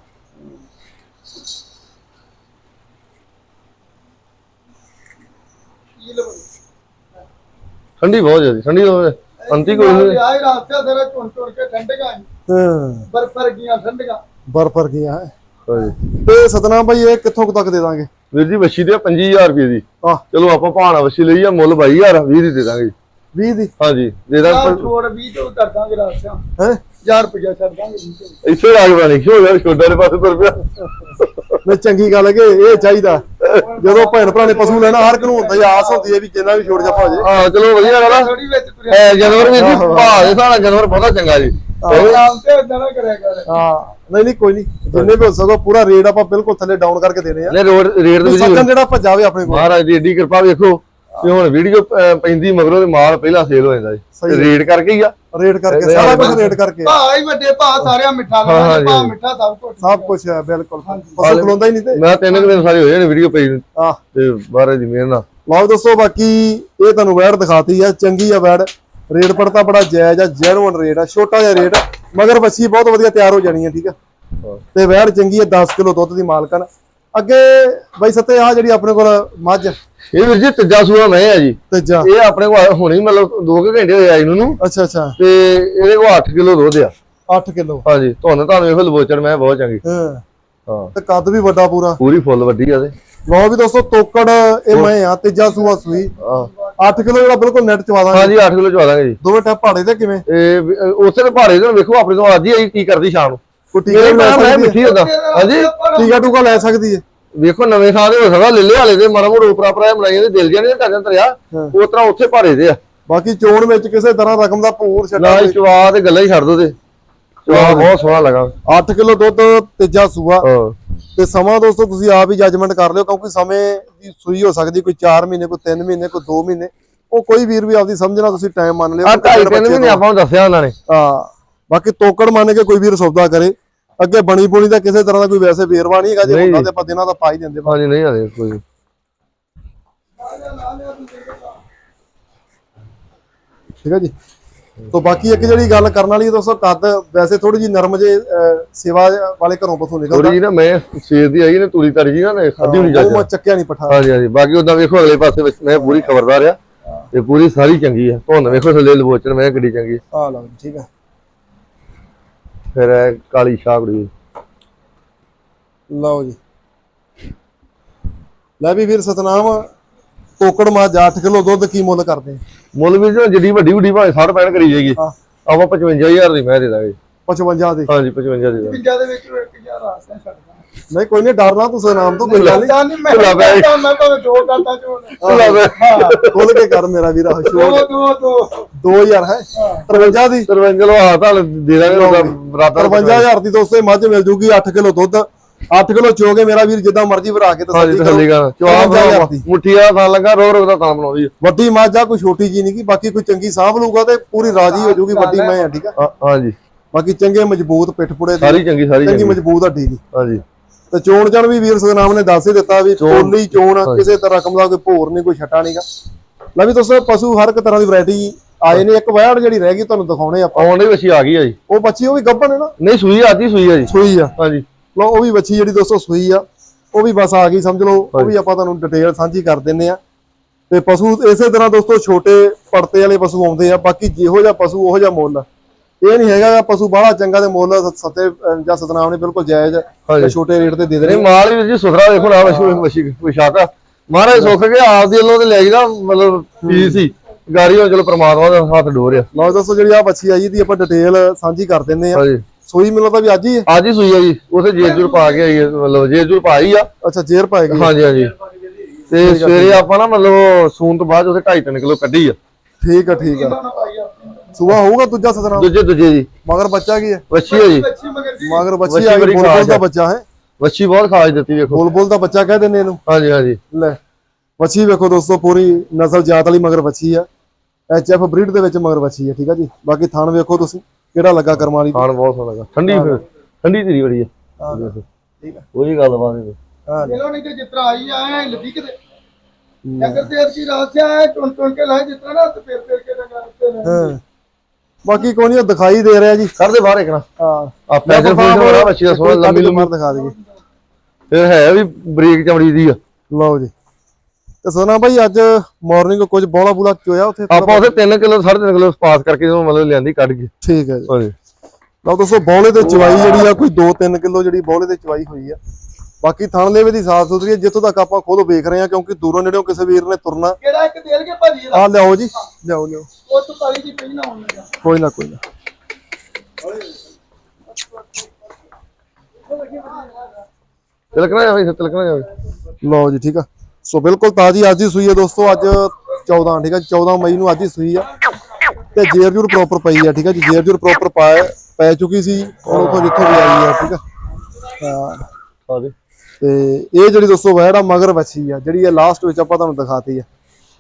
ਠੰਡੀ ਬਹੁਤ ਜ਼ਿਆਦਾ ਠੰਡੀ ਹੋਵੇ ਅੰਤੀ ਕੋਈ ਨਹੀਂ ਆਏ ਰਾਸਤੇ ਸਾਰੇ ਚੁਣ ਚੁਣ ਕੇ ਠੰਡੀਆਂ ਹਾਂ। ਬਰਫਰ ਗਈਆਂ ਠੰਡੀਆਂ। ਬਰਫਰ ਗਿਆ ਹੈ। ਹਾਂਜੀ। ਤੇ ਸਤਨਾਮ ਭਾਈ ਇਹ ਕਿੱਥੋਂ ਕੁ ਤੱਕ ਦੇ ਦਾਂਗੇ? ਵੀਰ ਜੀ ਵੱਛੀ ਦੇ 25000 ਰੁਪਏ ਦੀ। ਆਹ। ਚਲੋ ਆਪਾਂ ਭਾਣਾ ਵੱਛੀ ਲਈ ਆ ਮੁੱਲ 22000 20 ਦੀ ਦੇ ਦਾਂਗੇ। ਜੀ 20 ਦੀ? ਹਾਂਜੀ ਦੇ ਦਾਂਗੇ। ਛੋੜ 20 ਤੋਂ ਕਰ ਦਾਂਗੇ ਰਾਸਿਆਂ ਹੈ? 1000 ਰੁਪਇਆ ਛੱਡ ਦਾਂਗੇ ਵੀਹ ਤੋਂ। ਇੱਥੇ ਰਾਜ ਬਣੀ ਕਿਉਂ ਯਾਰ ਛੋਟਾ ਦੇ ਪਾਸੇ ਤੁਰ ਪਿਆ। ਨਹੀਂ ਚੰਗੀ ਗੱਲ ਹੈ ਕਿ ਇਹ ਚਾਹੀਦਾ। ਜਦੋਂ ਭੈਣ ਭਰਾ ਨੇ ਪਸ਼ੂ ਲੈਣਾ ਹਰ ਇੱਕ ਨੂੰ ਹੁੰਦਾ ਹੀ ਆਸ ਹੁੰਦੀ ਹੈ ਵੀ ਜਿੰਨਾ ਵੀ ਛੋੜ ਜਾ ਭਾਜੇ। ਹਾਂ ਚਲੋ ਵਧੀਆ ਗੱਲ ਆ। ਥੋੜੀ ਵਿੱਚ ਤੁਰਿਆ ਹੈ ਜਾਨਵਰ ਵੀ ਜੀ ਭਾਅ ਦੇ ਸਾਡਾ ਜਾਨਵਰ ਬਹੁਤਾ ਚੰਗਾ ਜੀ। ਆਰਾਮ ਤੇ ਏਦਾਂ ਨਾ ਕਰਿਆ ਕਰ। ਹਾਂ। ਨਹੀਂ ਨਹੀਂ ਕੋਈ ਨਹੀਂ। ਜਿੰਨੇ ਵੀ ਹੋ ਸਕੋ ਪੂਰਾ ਰੇਟ ਆਪਾਂ ਬਿਲਕੁਲ ਥੱਲੇ ਡਾਊਨ ਕਰਕੇ ਦੇਣੇ ਆ। ਨੇ ਰੋਡ ਰੇਟ ਦੇ ਵੀ ਵਿੱਚ ਸੱਜਣ ਜਿਹੜਾ ਭੱਜਾਵੇ ਆਪਣੇ ਕੋਲ। ਮਹਾਰਾਜ ਦੀ ਏਡੀ ਕਿਰਪਾ ਵੇਖੋ। ਤੇ ਹੁਣ ਵੀਡੀਓ ਪੈਂਦੀ ਮਗਰੋਂ ਤੇ ਮਾਲ ਪਹਿਲਾਂ ਸੇਲ ਹੋ ਜਾਂਦਾ ਜੀ। ਰੇਟ ਕਰਕੇ ਹੀ ਆ। ਰੇਟ ਕਰਕੇ ਸਾਰਾ ਕੁਝ ਹਾਂ। ਰੇਟ ਕਰਕੇ। ਭਾ ਹੀ ਵੱਡੇ ਭਾ ਸਾਰਿਆਂ ਮਿੱਠਾ ਹਾਂ, ਹਾਂ, ਭਾ। ਮਿੱਠਾ ਸਭ ਕੁਝ ਸਭ ਕੁਝ ਹੈ ਬਿਲਕੁਲ। ਪਸ਼ੂ ਖਲੋਂਦਾ ਹੀ ਨਹੀਂ ਤੇ। ਮੈਂ ਤਿੰਨ ਕੁ ਦਿਨ ਸਾਰੇ ਹੋਏ ਨੇ ਵੀਡੀਓ ਪਈ ਆਹ। ਤੇ ਮਹਾਰਾਜ ਦੀ ਮਿਹਰ ਨਾਲ। ਲਓ ਦੋਸਤੋ ਬਾਕੀ ਇਹ ਤੁਹਾਨੂੰ ਵੈੜ ਦਿਖਾਤੀ ਆ ਚੰਗੀ ਆ ਵੈੜ। ਰੇਟ ਪੜਤਾ ਬੜਾ ਜਾਇਜ਼ ਆ ਜੈਨੂਅਨ ਰੇਟ ਆ ਛੋਟਾ ਜਿਹਾ ਰੇਟ ਆ। ਮਗਰ ਬੱਚੀ ਬਹੁਤ ਵਧੀਆ ਤਿਆਰ ਹੋ ਜਾਣੀ ਆ ਠੀਕ ਆ? ਹਾਂ। ਤੇ ਵੈੜ ਚੰਗੀ ਆ 10 ਕਿਲੋ ਦੁੱਧ ਦੀ ਮਾਲਕਣ। ਅੱਗੇ ਬਾਈ ਸੱਤੇ ਆ ਜਿਹੜੀ ਆਪਣੇ ਕੋਲ ਮੱਝ ਇਹ ਵੀਰ ਜੀ ਤੀਜਾ ਸੂਆ ਮੈਂ ਆ ਜੀ। ਤੀਜਾ। ਇਹ ਆਪਣੇ ਕੋਲ ਹੁਣੇ ਹੀ ਮਤਲਬ 2 ਘੰਟੇ ਹੋਏ ਆਈ ਨੂੰ ਨੂੰ। ਅੱਛਾ ਅੱਛਾ। ਤੇ ਇਹਦੇ ਕੋਲ 8 ਕਿਲੋ ਦੁੱਧ ਆ। 8 ਕਿਲੋ। ਹਾਂਜੀ ਤੁਹਾਨੂੰ ਤੁਹਾਨੂੰ ਵੇਖੋ ਲਬੋਚਣ ਮੈਂ ਬਹੁਤ ਚੰਗੀ। ਹਾਂ। ਹਾਂ। ਤੇ ਕੱਦ ਵੀ ਵੱਡਾ ਪੂਰਾ। ਪੂਰੀ ਫੁੱਲ ਵੱਡੀ ਆ ਤੇ। ਲਓ ਵੀ ਦੋਸਤੋ ਤੋਕੜ ਇਹ ਮੈਂ ਆ ਤੀਜਾ ਸੂਆ ਸੂਈ। ਹਾਂ। 8 ਕਿਲੋ ਜਿਹੜਾ ਬਿਲਕੁਲ ਨੈਟ ਚਵਾ ਦਾਂਗੇ। ਹਾਂਜੀ 8 ਕਿਲੋ ਚਵਾ ਦਾਂਗੇ ਜੀ। ਦੋਵੇਂ ਟੈਪ ਪਹਾੜੇ ਤੇ ਕਿਵੇਂ? ਇਹ ਉਸੇ ਦੇ ਭਾੜੇ ਤੋਂ ਵੇਖੋ ਆਪਣੇ ਤੋਂ ਅੱਜ ਹੀ ਕੀ ਕਰਦੀ ਸ਼ਾਮ ਨੂੰ। ਇਹ ਲੈ ਮੈਂ ਮਿੱਠੀ ਹੁੰਦਾ। ਹਾਂਜੀ। ਟੀਕਾ ਟੂਕਾ ਲੈ ਸਕਦੀ ਹੈ? ਵੇਖੋ ਨਵੇਂ ਦੇ ਹੋ ਸਕਦਾ ਲੱਲੇ ਵਾਲੇ ਦੇ ਮਾੜਾ ਮੋੜਾ ਉਪਰਾ ਪਰਾ ਬਣਾਈਆਂ ਦੇ ਦਿਲ ਜਾਣੇ ਟਾਜਨ ਤਰਿਆ ਹਾਂ। ਉਸ ਤਰ੍ਹਾਂ ਉੱਥੇ ਭਾਰੇ ਦੇ ਆ। ਬਾਕੀ ਚੋਣ ਵਿੱਚ ਕਿਸੇ ਤਰ੍ਹਾਂ ਰਕਮ ਦਾ ਭੂਰ ਛੱਡਾ ਨਾਲ ਚਵਾ ਤੇ ਗੱਲਾਂ ਹੀ ਛੱਡ ਦੋ ਤੇ। ਚਵਾ ਬਹੁਤ ਸੋਹਣਾ ਲੱਗਾ। 8 ਕਿਲੋ ਦੁੱਧ ਤੀਜਾ ਸੂਆ। ਤੇ ਸਮਾਂ ਦੋਸਤੋ ਤੁਸੀਂ ਆਪ ਹੀ ਜੱਜਮੈਂਟ ਕਰ ਲਿਓ ਕਿਉਂਕਿ ਸਮੇਂ ਦੀ ਸੂਈ ਹੋ ਸਕਦੀ ਕੋਈ 4 ਮਹੀਨੇ ਕੋਈ 3 ਮਹੀਨੇ ਕੋਈ 2 ਮਹੀਨੇ। ਉਹ ਕੋਈ ਵੀਰ ਵੀ ਆਪਦੀ ਸਮਝਣਾ ਤੁਸੀਂ ਟਾਈਮ ਮੰਨ ਲਿਓ ਆ ਕਿ ਢਾਈ ਜਿਹੜੇ ਤਿੰਨ ਬੱਚੇ ਮਹੀਨੇ ਆਪਾਂ ਨੂੰ ਦੱਸਿਆ ਉਹਨਾਂ ਨੇ। ਹਾਂ। ਬਾਕੀ ਤੋਕੜ ਮੰਨ ਕੇ ਕੋਈ ਵੀਰ ਸੌਦਾ ਕਰੇ। ਅੱਗੇ ਬਣੀ ਬੁਣੀ ਦਾ ਕਿਸੇ ਤਰ੍ਹਾਂ ਦਾ ਕੋਈ ਵੈਸੇ ਵੇਰਵਾ ਨਹੀਂ ਹੈਗਾ ਜੇ ਨਹੀਂ। ਹੁੰਦਾ ਤੇ ਆਪਾਂ ਦਿਨਾਂ ਦਾ ਪਾ ਹੀ ਦਿੰਦੇ ਹਾਂਜੀ ਨਹੀਂ ਆਦੇ ਕੋਈ। ਠੀਕ ਹੈ ਜੀ। ਤੋਂ ਬਾਕੀ ਇੱਕ ਜਿਹੜੀ ਗੱਲ ਕਰਨ ਵਾਲੀ ਹੈ ਦੋਸਤੋ ਕੱਦ ਵੈਸੇ ਥੋੜੀ ਜੀ ਨਰਮ ਜੇ ਸੇਵਾ ਵਾਲੇ ਘਰੋਂ ਪਸੋਂ ਨਿਕਲਦਾ। ਥੋੜੀ ਜੀ ਨਾ ਮੈਂ ਸੇਰ ਦੀ ਆਈ ਨੇ ਤੂੜੀ ਤਰੀ ਜੀ ਨਾ ਨੇ ਖਾਦੀ ਹੋਣੀ ਉਹ ਮੈਂ ਚੱਕਿਆ ਨਹੀਂ ਪਠਾ। ਹਾਂਜੀ ਹਾਂਜੀ। ਬਾਕੀ ਉਦਾਂ ਵੇਖੋ ਅਗਲੇ ਪਾਸੇ ਵਿੱਚ ਮੈਂ ਪੂਰੀ ਖਬਰਦਾਰ ਆ ਤੇ ਪੂਰੀ ਸਾਰੀ ਚੰਗੀ ਆ। ਤੁਹਾਨੂੰ ਵੇਖੋ ਥੱਲੇ ਲਬੋਚਣ ਮੈਂ ਕਿੱਡੀ ਚੰਗੀ ਆ। ਲਓ ਜੀ, ਠੀਕ ਹੈ। ਫਿਰ ਇਹ ਕਾਲੀ ਸ਼ਾਹਕੜੀ ਲਓ ਜੀ। ਲੈ ਵੀ ਵੀਰ ਸਤਨਾਮ ਕੋਕੜ ਮੱਝ 8 ਕਿਲੋ ਦੁੱਧ ਕੀ ਮੁੱਲ ਕਰਦੇ ਮੁੱਲ ਵੀ ਜੋ ਜਿੱਡੀ ਵੱਡੀ ਵੱਡੀ ਭਾਵੇਂ 60 65 ਕਰੀ ਜਾਏਗੀ। ਹਾਂ। ਆਪਾਂ 55000 ਦੀ ਮੈਂ ਦੇ ਦਾਂਗੇ। 55 ਦੇ। ਹਾਂਜੀ 55 ਦੇ ਦਾਂਗੇ। ਦੇ ਵਿੱਚ ਇੱਕ ਹਜ਼ਾਰ ਆਸਾਂ ਛੱਡਦਾ ਨਹੀਂ ਕੋਈ ਨਹੀਂ ਡਰਨਾ ਤੂੰ ਸਤਨਾਮ ਤੋਂ ਕੋਈ ਗੱਲ ਨਹੀਂ। ਨਹੀਂ ਮੈਂ ਭੁੱਲਾ ਜੀ। ਕਰਦਾ, ਮੈਂ ਭਾਵੇਂ ਦੋ ਕਰਦਾ ਚੋਣ ਲਾ ਦੇ। ਖੋਲ ਕੇ ਕਰ ਮੇਰਾ ਵੀਰਾ ਦੋ ਸ਼ੋਰ ਦੋ ਦੋ। 2000 ਹੈ 53 ਦੀ। ਸਰਵੰਗ ਲੋ ਆ ਤਾਂ ਦੇ ਦਾਂਗੇ ਬਰਾਦਰ 55000 ਦੀ ਦੋਸਤੋ ਮੱਝ ਮਿਲ ਜੂਗੀ 8 ਕਿਲੋ ਦੁੱਧ। 8 ਕਿਲੋ ਚੋਗੇ ਮੇਰਾ ਵੀਰ ਜਿੱਦਾਂ ਮਰਜ਼ੀ ਭਰਾ ਕੇ ਹਾਂਜੀ ਤਸੱਲੀ ਤਸੱਲੀ ਕਰੋ। ਕਰ ਚਵਾਬ 53,000 ਦੀ। ਮੁੱਠੀ ਆ ਤਾਂ ਲੱਗਾ ਰੋ ਰੋ ਦਾ ਤਾਂ ਬਣਾਉਂਦੀ ਵੱਡੀ ਮੱਝ ਆ ਕੋਈ ਛੋਟੀ ਜੀ ਨਹੀਂ ਕੀ ਬਾਕੀ ਕੋਈ ਚੰਗੀ ਸਾਂਭ ਲੂਗਾ ਤੇ ਪੂਰੀ ਰਾਜੀ ਹੋ ਜੂਗੀ ਵੱਡੀ ਮੈਂ ਆ ਠੀਕ ਆ? ਹਾਂਜੀ। ਬਾਕੀ ਚੰਗੇ ਮਜ਼ਬੂਤ ਪਿੱਠ ਪੁੜੇ ਦੀ ਸਾਰੀ ਚੰਗੀ ਸਾਰੀ ਚੰਗੀ ਚੰਗੀ। ਮਜ਼ਬੂਤ ਹੱਡੀ ਦੀ। ਹਾਂਜੀ। ਤੇ ਚੋਣ ਜਣ ਵੀ ਵੀਰ ਸਤਨਾਮ ਨੇ ਦੱਸ ਹੀ ਦਿੱਤਾ ਵੀ ਚੋਣ- ਕੋਲੀ ਚੋਣ ਕਿਸੇ ਤਰ੍ਹਾਂ ਰਕਮ ਦਾ ਕੋਈ ਭੋਰ ਨਹੀਂ ਕੋਈ ਛੱਟਾ ਨਹੀਂਗਾ। ਲੈ ਵੀ ਦੋਸਤੋ ਪਸ਼ੂ ਹਰ ਇੱਕ ਤਰ੍ਹਾਂ ਦੀ ਵੈਰਾਈਟੀ ਆਏ ਨੇ ਇੱਕ ਵੈੜ ਜਿਹੜੀ ਰਹਿ ਗਈ ਤੁਹਾਨੂੰ ਦਿਖਾਉਣੇ ਆਪਾਂ। ਆਉਣ ਦੀ ਆ ਗਈ ਆ ਜੀ। ਉਹ ਬੱਚੀ ਉਹ ਵੀ ਗੱਭਣ ਹੈ ਨਾ? ਨਹੀਂ ਸੂਈ ਹੀ ਸੂਈ ਆ ਜੀ। ਸੂਈ ਆ। ਹਾਂਜੀ। ਲੋ ਉਹ ਵੀ ਬੱਚੀ ਜਿਹੜੀ ਦੋਸਤੋ ਸੂਈ ਆ। ਉਹ ਵੀ ਬਸ ਆ ਗਈ ਸਮਝ ਲਓ। ਉਹ ਵੀ ਆਪਾਂ ਤੁਹਾਨੂੰ ਡਿਟੇਲ ਸਾਂਝੀ ਕਰ ਦਿੰਨੇ ਆ। ਤੇ ਪਸ਼ੂ ਇਸੇ ਤਰ੍ਹਾਂ ਦੋਸਤੋ ਛੋਟੇ ਪੜਤੇ ਵਾਲੇ ਪਸ਼ੂ ਆਉਂਦੇ ਆ ਬਾਕੀ ਜਿਹੋ ਜਿਹਾ ਪਸ਼ੂ ਉਹੋ ਜਿਹਾ ਮੁੱਲ ਆ। ਇਹ ਨਹੀਂ ਹੈਗਾ ਪਸ਼ੂ ਬਾਹਲਾ ਚੰਗਾ ਤੇ ਮੁੱਲ ਸਤੇ ਜਾਂ ਸਤਨਾਮ ਨੇ ਬਿਲਕੁਲ ਜਾਇਜ਼ ਤੇ ਛੋਟੇ ਰੇਟ ਤੇ ਦੇ ਦੇਣੇ। ਮਾਲ ਵੀ ਜੀ ਸੁਥਰਾ ਦੇਖੋ ਨਾ ਵਛੀ ਵਿਸ਼ਾਕ ਮਹਾਰਾਜ ਸੁੱਖ ਕੇ ਆਪ ਦੀ ਵੱਲੋਂ ਤੇ ਲੈ ਜੀਦਾ ਮਤਲਬ ਫੀਸ ਸੀ। ਗਾੜੀ ਹੋ ਚਲੋ ਪ੍ਰਮਾਤਮਾ ਦਾ ਹੱਥ ਡੋਰ ਆ ਲਓ ਦੋਸਤੋ ਜਿਹੜੀ ਆ ਬੱਚੀ ਆਈ ਦੀ ਆਪਾਂ ਡਿਟੇਲ ਸਾਂਝੀ ਕਰ ਦਿੰਨੇ ਆ ਸੂਈ ਮਿਲਦਾ ਤਾਂ ਵੀ ਅੱਜ ਹੀ ਅੱਜ ਹੀ ਸੂਈ ਆ ਜੀ। ਉਥੇ ਜੇਜੂਰ ਪਾ ਕੇ ਆਈ ਹੈ ਮਤਲਬ ਜੇਜੂਰ ਪਾਈ ਆ। ਅੱਛਾ ਜੇਰ ਪਾਏਗੀ ਹਾਂਜੀ ਹਾਂਜੀ। ਤੇ ਸਵੇਰੇ ਆਪਾਂ ਨਾ ਮਤਲਬ ਸੂਨ ਤੋਂ ਬਾਅਦ ਉਹਦੇ 2.5 ਕਿਲੋ ਕੱਢੀ ਆ। ਠੀਕ ਆ ਠੀਕ ਆ। ਸੂਆ ਹੋਊਗਾ ਦੂਜਾ ਸਤਨਾਮ? ਦੂਜੇ ਦੂਜੇ ਜੀ। ਮਗਰ ਬੱਚਾ ਕੀ ਹੈ? ਵੱਛੀ ਆ ਜੀ। ਮਗਰ ਜੀ ਮਗਰ ਬੱਚੀ ਵੱਛੀ ਆ ਗਈ ਖਾਸ ਦਾ। ਬੱਚਾ ਹੈ? ਵੱਛੀ ਬਹੁਤ ਖਾਜ ਦਿੱਤੀ ਵੇਖੋ। ਬੁਲਬੁਲ ਦਾ ਬੱਚਾ ਕਹਿ ਦਿੰਦੇ ਇਹਨੂੰ। ਹਾਂਜੀ ਹਾਂਜੀ। ਲੈ ਬੱਚੀ ਵੇਖੋ ਦੋਸਤੋ ਪੂਰੀ ਨਸਲ ਜਾਤ ਵਾਲੀ ਮਗਰ ਬੱਚੀ ਆ। ਐਚਐਫ ਬਰੀਡ ਦੇ ਵਿੱਚ ਮਗਰ ਬੱਚੀ ਆ ਠੀਕ ਆ ਜੀ? ਬਾਕੀ ਥਣ ਵੇਖੋ ਤੁਸੀਂ ਕਿਹੜਾ ਲੱਗਾ ਕਰਮਾਂ ਵਾਲੀ। ਖਾਣ ਬਹੁਤ ਸੋਹਣਾ ਲੱਗਾ। ਠੰਡੀ ਫਿਰ ਠੰਡੀ ਤੇਰੀ ਬੜੀ ਆ। ਹਾਂ, ਠੀਕ ਆ ਉਹੀ ਗੱਲ ਬਾਤ ਹੈ ਹਾਂ। ਚਲੋ ਨਹੀਂ ਤੇ ਜਿਤਰਾ ਆਈ ਆਏ ਲੱਦੀ ਕਿਤੇ। ਤੇ ਅਰਜੀ ਰਾਤ ਆਏ ਟੁਣ ਟੁਣ ਕੇ ਲਾਏ ਜਿਤਨਾ ਨਾ ਤੇ ਫਿਰ ਫਿਰ ਕੇ ਲਗਾ ਹਾਂ। ਬਾਕੀ ਕੋਈ ਨਹੀਂ ਦਿਖਾਈ ਦੇ ਰਿਹਾ ਜੀ। ਕਰਦੇ ਬਾਹਰ ਇੱਕ ਨਾ। ਹਾਂ। ਆ ਪੈਸੇ ਫੂਲ ਬੜਾ ਬੱਚੀ ਦਾ ਸੋਹਣਾ ਲੰਮੀ ਲੰਮੀ ਦਿਖਾ ਦਈਏ। ਫਿਰ ਹੈ ਵੀ ਬਰੀਕ ਚਮੜੀ ਦੀ ਆ। ਲਓ ਜੀ। ਤੇ ਸੋਨਾ ਭਾਈ ਅੱਜ ਮਾਰਨਿੰਗ ਕੁਝ ਬੋਲਾ ਬੂਲਾ ਚੋਇਆ ਉੱਥੇ? ਆਪਾਂ ਉਥੇ 3 ਕਿਲੋ 3.5 ਕਿਲੋ ਪਾਸ ਕਰਕੇ ਜਦੋਂ ਮਤਲਬ ਲਿਆਂਦੀ ਕੱਢ ਕੇ ਠੀਕ ਹੈ ਜੀ। ਹਾਂਜੀ। ਲਓ ਦੋਸਤੋ ਬੌਲੇ ਤੇ ਚਵਾਈ ਜਿਹੜੀ ਆ ਕੋਈ 2-3 ਕਿਲੋ ਜਿਹੜੀ ਬੌਲੇ ਤੇ ਚਵਾਈ ਹੋਈ ਆ। ਬਾਕੀ ਥਣ ਲੇਵੇ ਦੀ ਸਾਫ਼ ਸੁਥਰੀ ਹੈ ਜਿੱਥੋਂ ਤੱਕ ਆਪਾਂ ਖੁਦ ਵੇਖ ਰਹੇ ਹਾਂ ਕਿਉਂਕਿ ਦੂਰੋਂ ਨੇੜਿਓਂ ਕਿਸੇ ਵੀਰ ਨੇ ਤੁਰਨਾ। ਕਿਹੜਾ ਇੱਕ ਦੇਲ ਕੇ ਭਾਜੀ? ਦਾ ਆ ਲਿਆਓ ਜੀ। ਲਿਆਓ ਲਿਆਓ। ਉਹ ਤੋਂ ਕਾਲੀ ਦੀ ਲੱਗਾ। ਕੋਈ ਨਾ ਕੋਈ ਨਾ। ਤਿਲਕਣਾ ਜਾਵੇ ਤਿਲਕਣਾ ਜਾਵੇ। ਲਓ ਜੀ ਠੀਕ ਆ। ਸੋ ਬਿਲਕੁਲ ਤਾਜ਼ੀ ਅੱਜ ਹੀ ਸੂਈ ਹੈ ਦੋਸਤੋ ਅੱਜ 14 ਠੀਕ ਆ 14 ਮਈ ਨੂੰ ਅੱਜ ਹੀ ਸੂਈ ਆ। ਤੇ ਜੇਰ ਜੂਰ ਪ੍ਰੋਪਰ ਪਈ ਆ ਠੀਕ ਆ ਜੀ ਜੇਰ ਜੂਰ ਪ੍ਰੋਪਰ ਪਾਏ ਪੈ ਚੁੱਕੀ ਸੀ ਹੁਣ ਉਥੋਂ ਜਿੱਥੋਂ ਵੀ ਆਈ ਆ ਠੀਕ ਆ। ਹਾਂ। ਆ ਦੇ ਤੇ ਇਹ ਜਿਹੜੀ ਦੋਸਤੋ ਵੈੜ ਆ ਮਗਰ ਵੱਛੀ ਆ ਜਿਹੜੀ ਇਹ ਲਾਸਟ ਵਿੱਚ ਆਪਾਂ ਤੁਹਾਨੂੰ ਦਿਖਾਤੀ ਆ।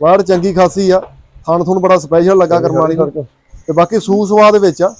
ਵੈੜ ਚੰਗੀ ਖਾਸੀ ਆ। ਥਣ ਥੁਣ ਬੜਾ ਸਪੈਸ਼ਲ ਲੱਗਾ ਕਰਮਾਲੀ ਨੂੰ। ਤੇ ਬਾਕੀ ਸੂ ਸਵਾਦ ਵਿੱਚ ਆ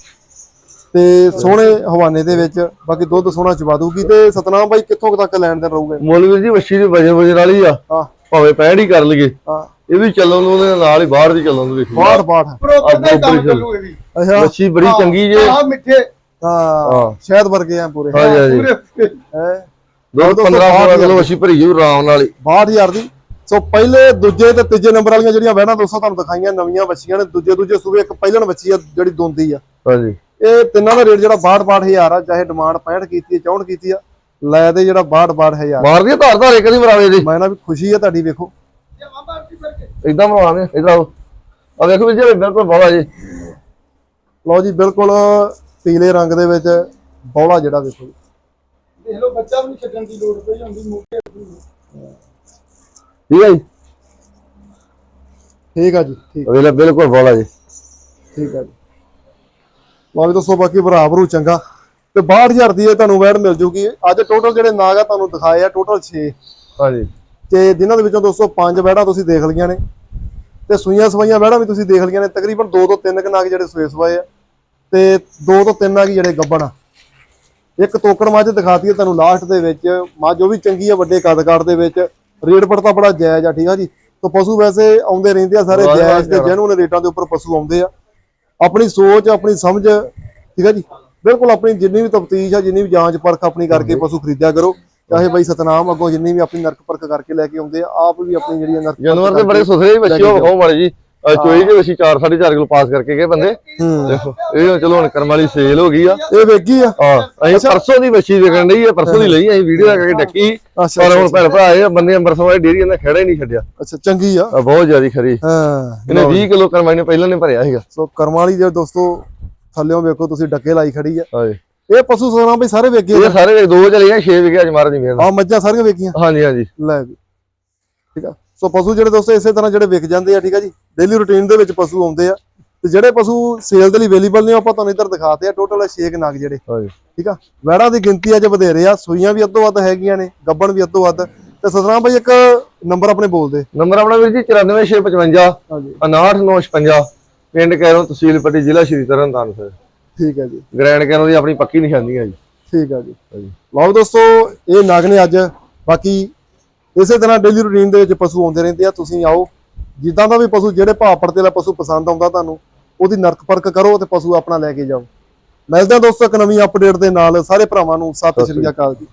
ਤੇ ਸੋਹਣੇ ਹਵਾਨੇ ਦੇ ਵਿੱਚ ਬਾਕੀ ਦੁੱਧ ਸੋਹਣਾ ਚਵਾ ਦੂਗੀ ਤੇ ਸਤਨਾਮ ਬਾਈ ਕਿੱਥੋਂ ਤੱਕ ਲੈਣ ਦੇ ਰਹੂਗੇ? ਮੁੱਲ ਵੀਰ ਜੀ ਵੱਛੀ ਦੀ ਵਜੇ ਵਜੇ ਵਾਲੀ ਆ। ਹਾਂ। ਭਾਵੇਂ 65 ਹੀ ਕਰ ਲਈਏ। ਹਾਂ। ਇਹ ਵੀ ਚੱਲਣ ਨੂੰ ਉਹਦੇ ਨਾਲ ਹੀ ਬਾਹਰ ਦੀ ਚੱਲਣ ਨੂੰ ਦੇਖੀ। ਬਾੜ ਬਾੜ ਪ੍ਰੋਪਰ ਦਾ ਹੀ ਕੰਮ ਚੱਲੂ ਇਹ ਵੀ ਅੱਛਾ। ਵੱਛੀ ਬੜੀ ਚੰਗੀ ਜੇ। ਆ ਮਿੱਠੇ। ਹਾਂ ਹਾਂ। ਸ਼ਾਇਦ ਵਰਗੇ ਆ ਪੂਰੇ। ਹਾਂਜੀ ਹਾਂਜੀ। ਪੂਰੇ ਹੈ? ਦੋ 15 16 ਕਿਲੋ ਵੱਛੀ ਭਰੀ ਜੂ ਆਰਾਮ ਨਾਲ ਹੀ। 62000 ਦੀ ਸੋ ਪਹਿਲੇ ਦੂਜੇ ਤੇ ਤੀਜੇ ਨੰਬਰ ਵਾਲੀਆਂ ਜਿਹੜੀਆਂ ਵਹਿਣਾ ਦੋਸਤੋ ਤੁਹਾਨੂੰ ਦਿਖਾਈਆਂ ਨਵੀਆਂ ਬੱਚੀਆਂ ਨੇ ਦੂਜੇ ਦੂਜੇ ਸੂਬੇ ਇੱਕ ਪਹਿਲਣ ਬੱਚੀ ਆ ਜਿਹੜੀ ਦੋਂਦੀ ਆ। ਹਾਂਜੀ। ਇਹ ਤਿੰਨਾਂ ਦਾ ਰੇਟ ਜਿਹੜਾ 62 62000 ਆ ਚਾਹੇ ਡਿਮਾਂਡ 65 ਕੀਤੀ ਹੈ 64 ਕੀਤੀ ਆ ਲੈ ਦੇ ਜਿਹੜਾ 62 62000 ਮਾਰ ਦੀ ਧਾਰ ਧਾਰ ਇੱਕ ਦੀ ਮਰਾਵੇ ਦੀ ਮੈਂ ਨਾ ਵੀ ਖੁਸ਼ੀ ਹੈ ਤੁਹਾਡੀ ਵੇਖੋ। ਇਦਾਂ ਮਰਾਵੇ ਇਧਰ ਆਓ ਆ। ਵੇਖੋ ਵੀ ਜੀ ਬਿਲਕੁਲ ਬੋਲਾ ਜੀ। ਲਓ ਜੀ ਬਿਲਕੁਲ ਪੀਲੇ ਰੰਗ ਦੇ ਵਿੱਚ ਬੌਲਾ ਜਿਹੜਾ ਵੇਖੋ। ਦੇਖ ਲਓ ਬੱਚਾ ਵੀ ਨੀ ਛੱਡਣ ਦੀ ਲੋੜ ਪਈ ਹੁੰਦੀ ਮੂਕੇ ਠੀਕ ਹੈ ਜੀ? ਠੀਕ ਆ ਜੀ ਠੀਕ। ਵੇਲੇ ਬਿਲਕੁਲ ਬੋਲਾ ਜੀ। ਠੀਕ ਆ ਜੀ। ਲਓ ਵੀ ਦੋਸਤੋ ਬਾਕੀ ਭਰਾ ਭਰੂ ਚੰਗਾ। ਤੇ 62000 ਦੀ ਇਹ ਤੁਹਾਨੂੰ ਵੈੜ ਮਿਲ ਜੂਗੀ। ਅੱਜ ਟੋਟਲ ਜਿਹੜੇ ਨਾਗ ਆ ਤੁਹਾਨੂੰ ਦਿਖਾਏ ਆ ਟੋਟਲ 6 ਹਾਂਜੀ। ਤੇ ਜਿਨ੍ਹਾਂ ਦੇ ਵਿੱਚੋਂ ਦੋਸਤੋ ਪੰਜ ਵੈੜਾਂ ਤੁਸੀਂ ਦੇਖ ਲਈਆਂ ਨੇ। ਤੇ ਸੂਈਆਂ ਸਵਾਈਆਂ ਵੈੜਾਂ ਵੀ ਤੁਸੀਂ ਦੇਖ ਲਈਆਂ ਨੇ। ਤਕਰੀਬਨ 2 ਤੋਂ 3 ਨਾਗ ਜਿਹੜੇ ਸੂਏ ਸਵਾਏ ਆ। ਤੇ 2 ਤੋਂ 3 ਨਾਗ ਜਿਹੜੇ ਗੱਬਣ ਆ। ਇੱਕ ਤੋਕੜ ਮੱਝ ਦਿਖਾਤੀ ਹੈ ਤੁਹਾਨੂੰ ਲਾਸਟ ਦੇ ਵਿੱਚ। ਮੱਝ ਉਹ ਵੀ ਚੰਗੀ ਆ ਵੱਡੇ ਕੱਦ-ਕਾਠ ਦੇ ਵਿੱਚ। ਰੇਟ ਪੜਤਾ ਬੜਾ ਜਾਇਜ਼ ਆ ਠੀਕ ਆ ਜੀ। ਤਾਂ ਪਸ਼ੂ ਵੈਸੇ ਆਉਂਦੇ ਰਹਿੰਦੇ ਆ ਸਾਰੇ ਜਾਇਜ਼ ਤੇ। ਜੈਨੂਨ ਰੇਟਾਂ ਦੇ ਉੱਪਰ ਪਸ਼ੂ ਆਉਂਦੇ ਆ। ਆਪਣੀ ਸੋਚ ਆਪਣੀ ਸਮਝ ਠੀਕ ਆ ਜੀ। ਬਿਲਕੁਲ ਆਪਣੀ ਜਿੰਨੀ ਵੀ ਤਫਤੀਸ਼ ਆ ਜਿੰਨੀ ਵੀ ਜਾਂਚ ਪਰਖ ਆਪਣੀ ਕਰਕੇ ਪਸ਼ੂ ਖਰੀਦਿਆ ਕਰੋ। ਚਾਹੇ ਬਾਈ ਸਤਨਾਮ ਅੱਗੋਂ ਜਿੰਨੀ ਵੀ ਆਪਣੀ ਨਰਕ ਪਰਖ ਕਰਕੇ ਲੈ ਕੇ ਆਉਂਦੇ ਆ ਆਪ ਵੀ ਆਪਣੀ ਜਿਹੜੀ ਨਰਕ ਜਾਨਵਰ ਤੇ ਬੜੇ ਸੁਥਰੇ ਬੱਚੇ ਹੋ ਮਾੜੇ ਜੀ। ਚੋਈ ਜੀ ਵਸ਼ੀ 4 4.5 ਕਿਲੋ ਪਾਸ ਕਰਕੇ ਗਏ ਬੰਦੇ। ਹੂੰ। ਦੇਖੋ ਇਹ ਚਲੋ ਹੁਣ ਕਰਮ ਵਾਲੀ ਸੇਲ ਹੋ ਗਈ ਆ। ਇਹ ਵੇਗੀ ਆ? ਹਾਂ ਅਸੀਂ ਪਰਸੋਂ ਦੀ ਵਸ਼ੀ ਵਿਕਣ ਡਈ ਆ ਪਰਸੋਂ ਦੀ ਲਈ ਅਸੀਂ ਵੀਡੀਓ ਕਰਕੇ ਡੱਕੀ ਪਰ ਹੁਣ ਭੈਣ ਭਰਾ ਇਹ ਬੰਦੇ ਅੰਬਰਸਰ ਵਾਲੀ ਡੇਰੀ ਇਹਨਾਂ ਖੜਾ ਹੀ ਨਹੀਂ ਛੱਡਿਆ। ਅੱਛਾ ਚੰਗੀ ਆ। ਆ ਬਹੁਤ ਜ਼ਿਆਦੀ ਖਰੀ। ਹਾਂ ਇਹਨੇ 20 ਕਿਲੋ ਕਰਮਾਈ ਨੇ ਪਹਿਲਾਂ ਨੇ ਭਰਿਆ ਸੀਗਾ। ਸੋ ਕਰਮ ਵਾਲੀ ਜੇ ਦੋਸਤੋ ਥੱਲਿਓਂ ਵੇਖੋ ਤੁਸੀਂ ਡੱਕੇ ਲਾਈ ਖੜੀ ਆ। ਹਾਂਜੀ ਇਹ ਪਸ਼ੂ ਸੋਨਾ ਬਈ ਸਾਰੇ ਵੇਗੇ ਇਹ ਸਾਰੇ ਦੋ ਚਲੇ ਗਏ 6 ਵਿਕੇ ਅੱਜ ਮਹਾਰਾਜ ਦੀ ਮਿਹਰ ਆ ਮੱਝਾਂ ਸਾਰੀਆਂ ਵੇਗੀਆਂ ਹਾਂਜੀ ਹਾਂਜੀ। ਲੈ ਠੀਕ ਆ। ਸੋ ਪਸ਼ੂ ਜਿਹੜੇ ਦੋਸਤੋ ਇਸੇ ਤਰ੍ਹਾਂ ਜਿਹੜੇ ਵਿਕ ਜਾਂਦੇ ਆ ਠੀਕ ਆ ਜੀ? ਡੇਲੀ ਰੁਟੀਨ ਦੇ ਵਿੱਚ ਪਸ਼ੂ ਆਉਂਦੇ ਆ। ਤੇ ਜਿਹੜੇ ਪਸ਼ੂ ਸੇਲ ਦੇ ਲਈ ਅਵੇਲੇਬਲ ਨੇ ਆਪਾਂ ਤੁਹਾਨੂੰ ਇੱਧਰ ਦਿਖਾਤੇ ਆ ਟੋਟਲ 6 ਨਗ ਜਿਹੜੇ। ਠੀਕ ਆ? ਵੈੜਾਂ ਦੀ ਗਿਣਤੀ ਅੱਜ ਵਧੇਰੇ ਆ ਸੂਈਆਂ ਵੀ ਅੱਧੋ ਵੱਧ ਹੈਗੀਆਂ ਨੇ ਗੱਬਣ ਵੀ ਅੱਧੋ ਵੱਧ ਤੇ ਸਤਨਾਮ ਭਾਈ ਇੱਕ ਨੰਬਰ ਆਪਣੇ ਬੋਲਦੇ ਨੰਬਰ ਆਪਣਾ ਵੀਰ ਜੀ 94655 ਹਾਂਜੀ। 69956 ਪਿੰਡ ਕੈਰੋਂ ਤਹਿਸੀਲ ਪੱਟੀ ਜ਼ਿਲ੍ਹਾ ਸ਼੍ਰੀ ਤਰਨਤਾਰਨ ਸਾਹਿਬ। ਠੀਕ ਹੈ ਜੀ। ਗ੍ਰੈਂਡ ਕੈਰੋਂ ਦੀ ਆਪਣੀ ਪੱਕੀ ਨਿਸ਼ਾਨੀ ਹੈ ਜੀ। ਠੀਕ ਆ ਜੀ। ਲਓ ਦੋਸਤੋ ਇਹ ਨਗ ਨੇ ਅੱਜ ਬਾਕੀ ਇਸੇ ਤਰ੍ਹਾਂ ਡੇਲੀ ਰੂਟੀਨ ਦੇ ਵਿੱਚ ਪਸ਼ੂ ਆਉਂਦੇ ਰਹਿੰਦੇ ਆ ਤੁਸੀਂ ਆਓ। ਜਿੱਦਾਂ ਦਾ ਵੀ ਪਸ਼ੂ ਜਿਹੜੇ ਭਾਅ ਪੜਤੇ ਵਾਲਾ ਪਸ਼ੂ ਪਸੰਦ ਆਉਂਦਾ ਤੁਹਾਨੂੰ ਉਹਦੀ ਨਰਕ ਪਰਖ ਕਰੋ ਤੇ ਪਸ਼ੂ ਆਪਣਾ ਲੈ ਕੇ ਜਾਓ। ਮਿਲਦੇ ਆ ਦੋਸਤੋ ਇੱਕ ਨਵੀਂ ਅਪਡੇਟ ਦੇ ਨਾਲ ਸਾਰੇ ਭਰਾਵਾਂ ਨੂੰ ਸਤਿ ਸ਼੍ਰੀ ਅਕਾਲ ਜੀ।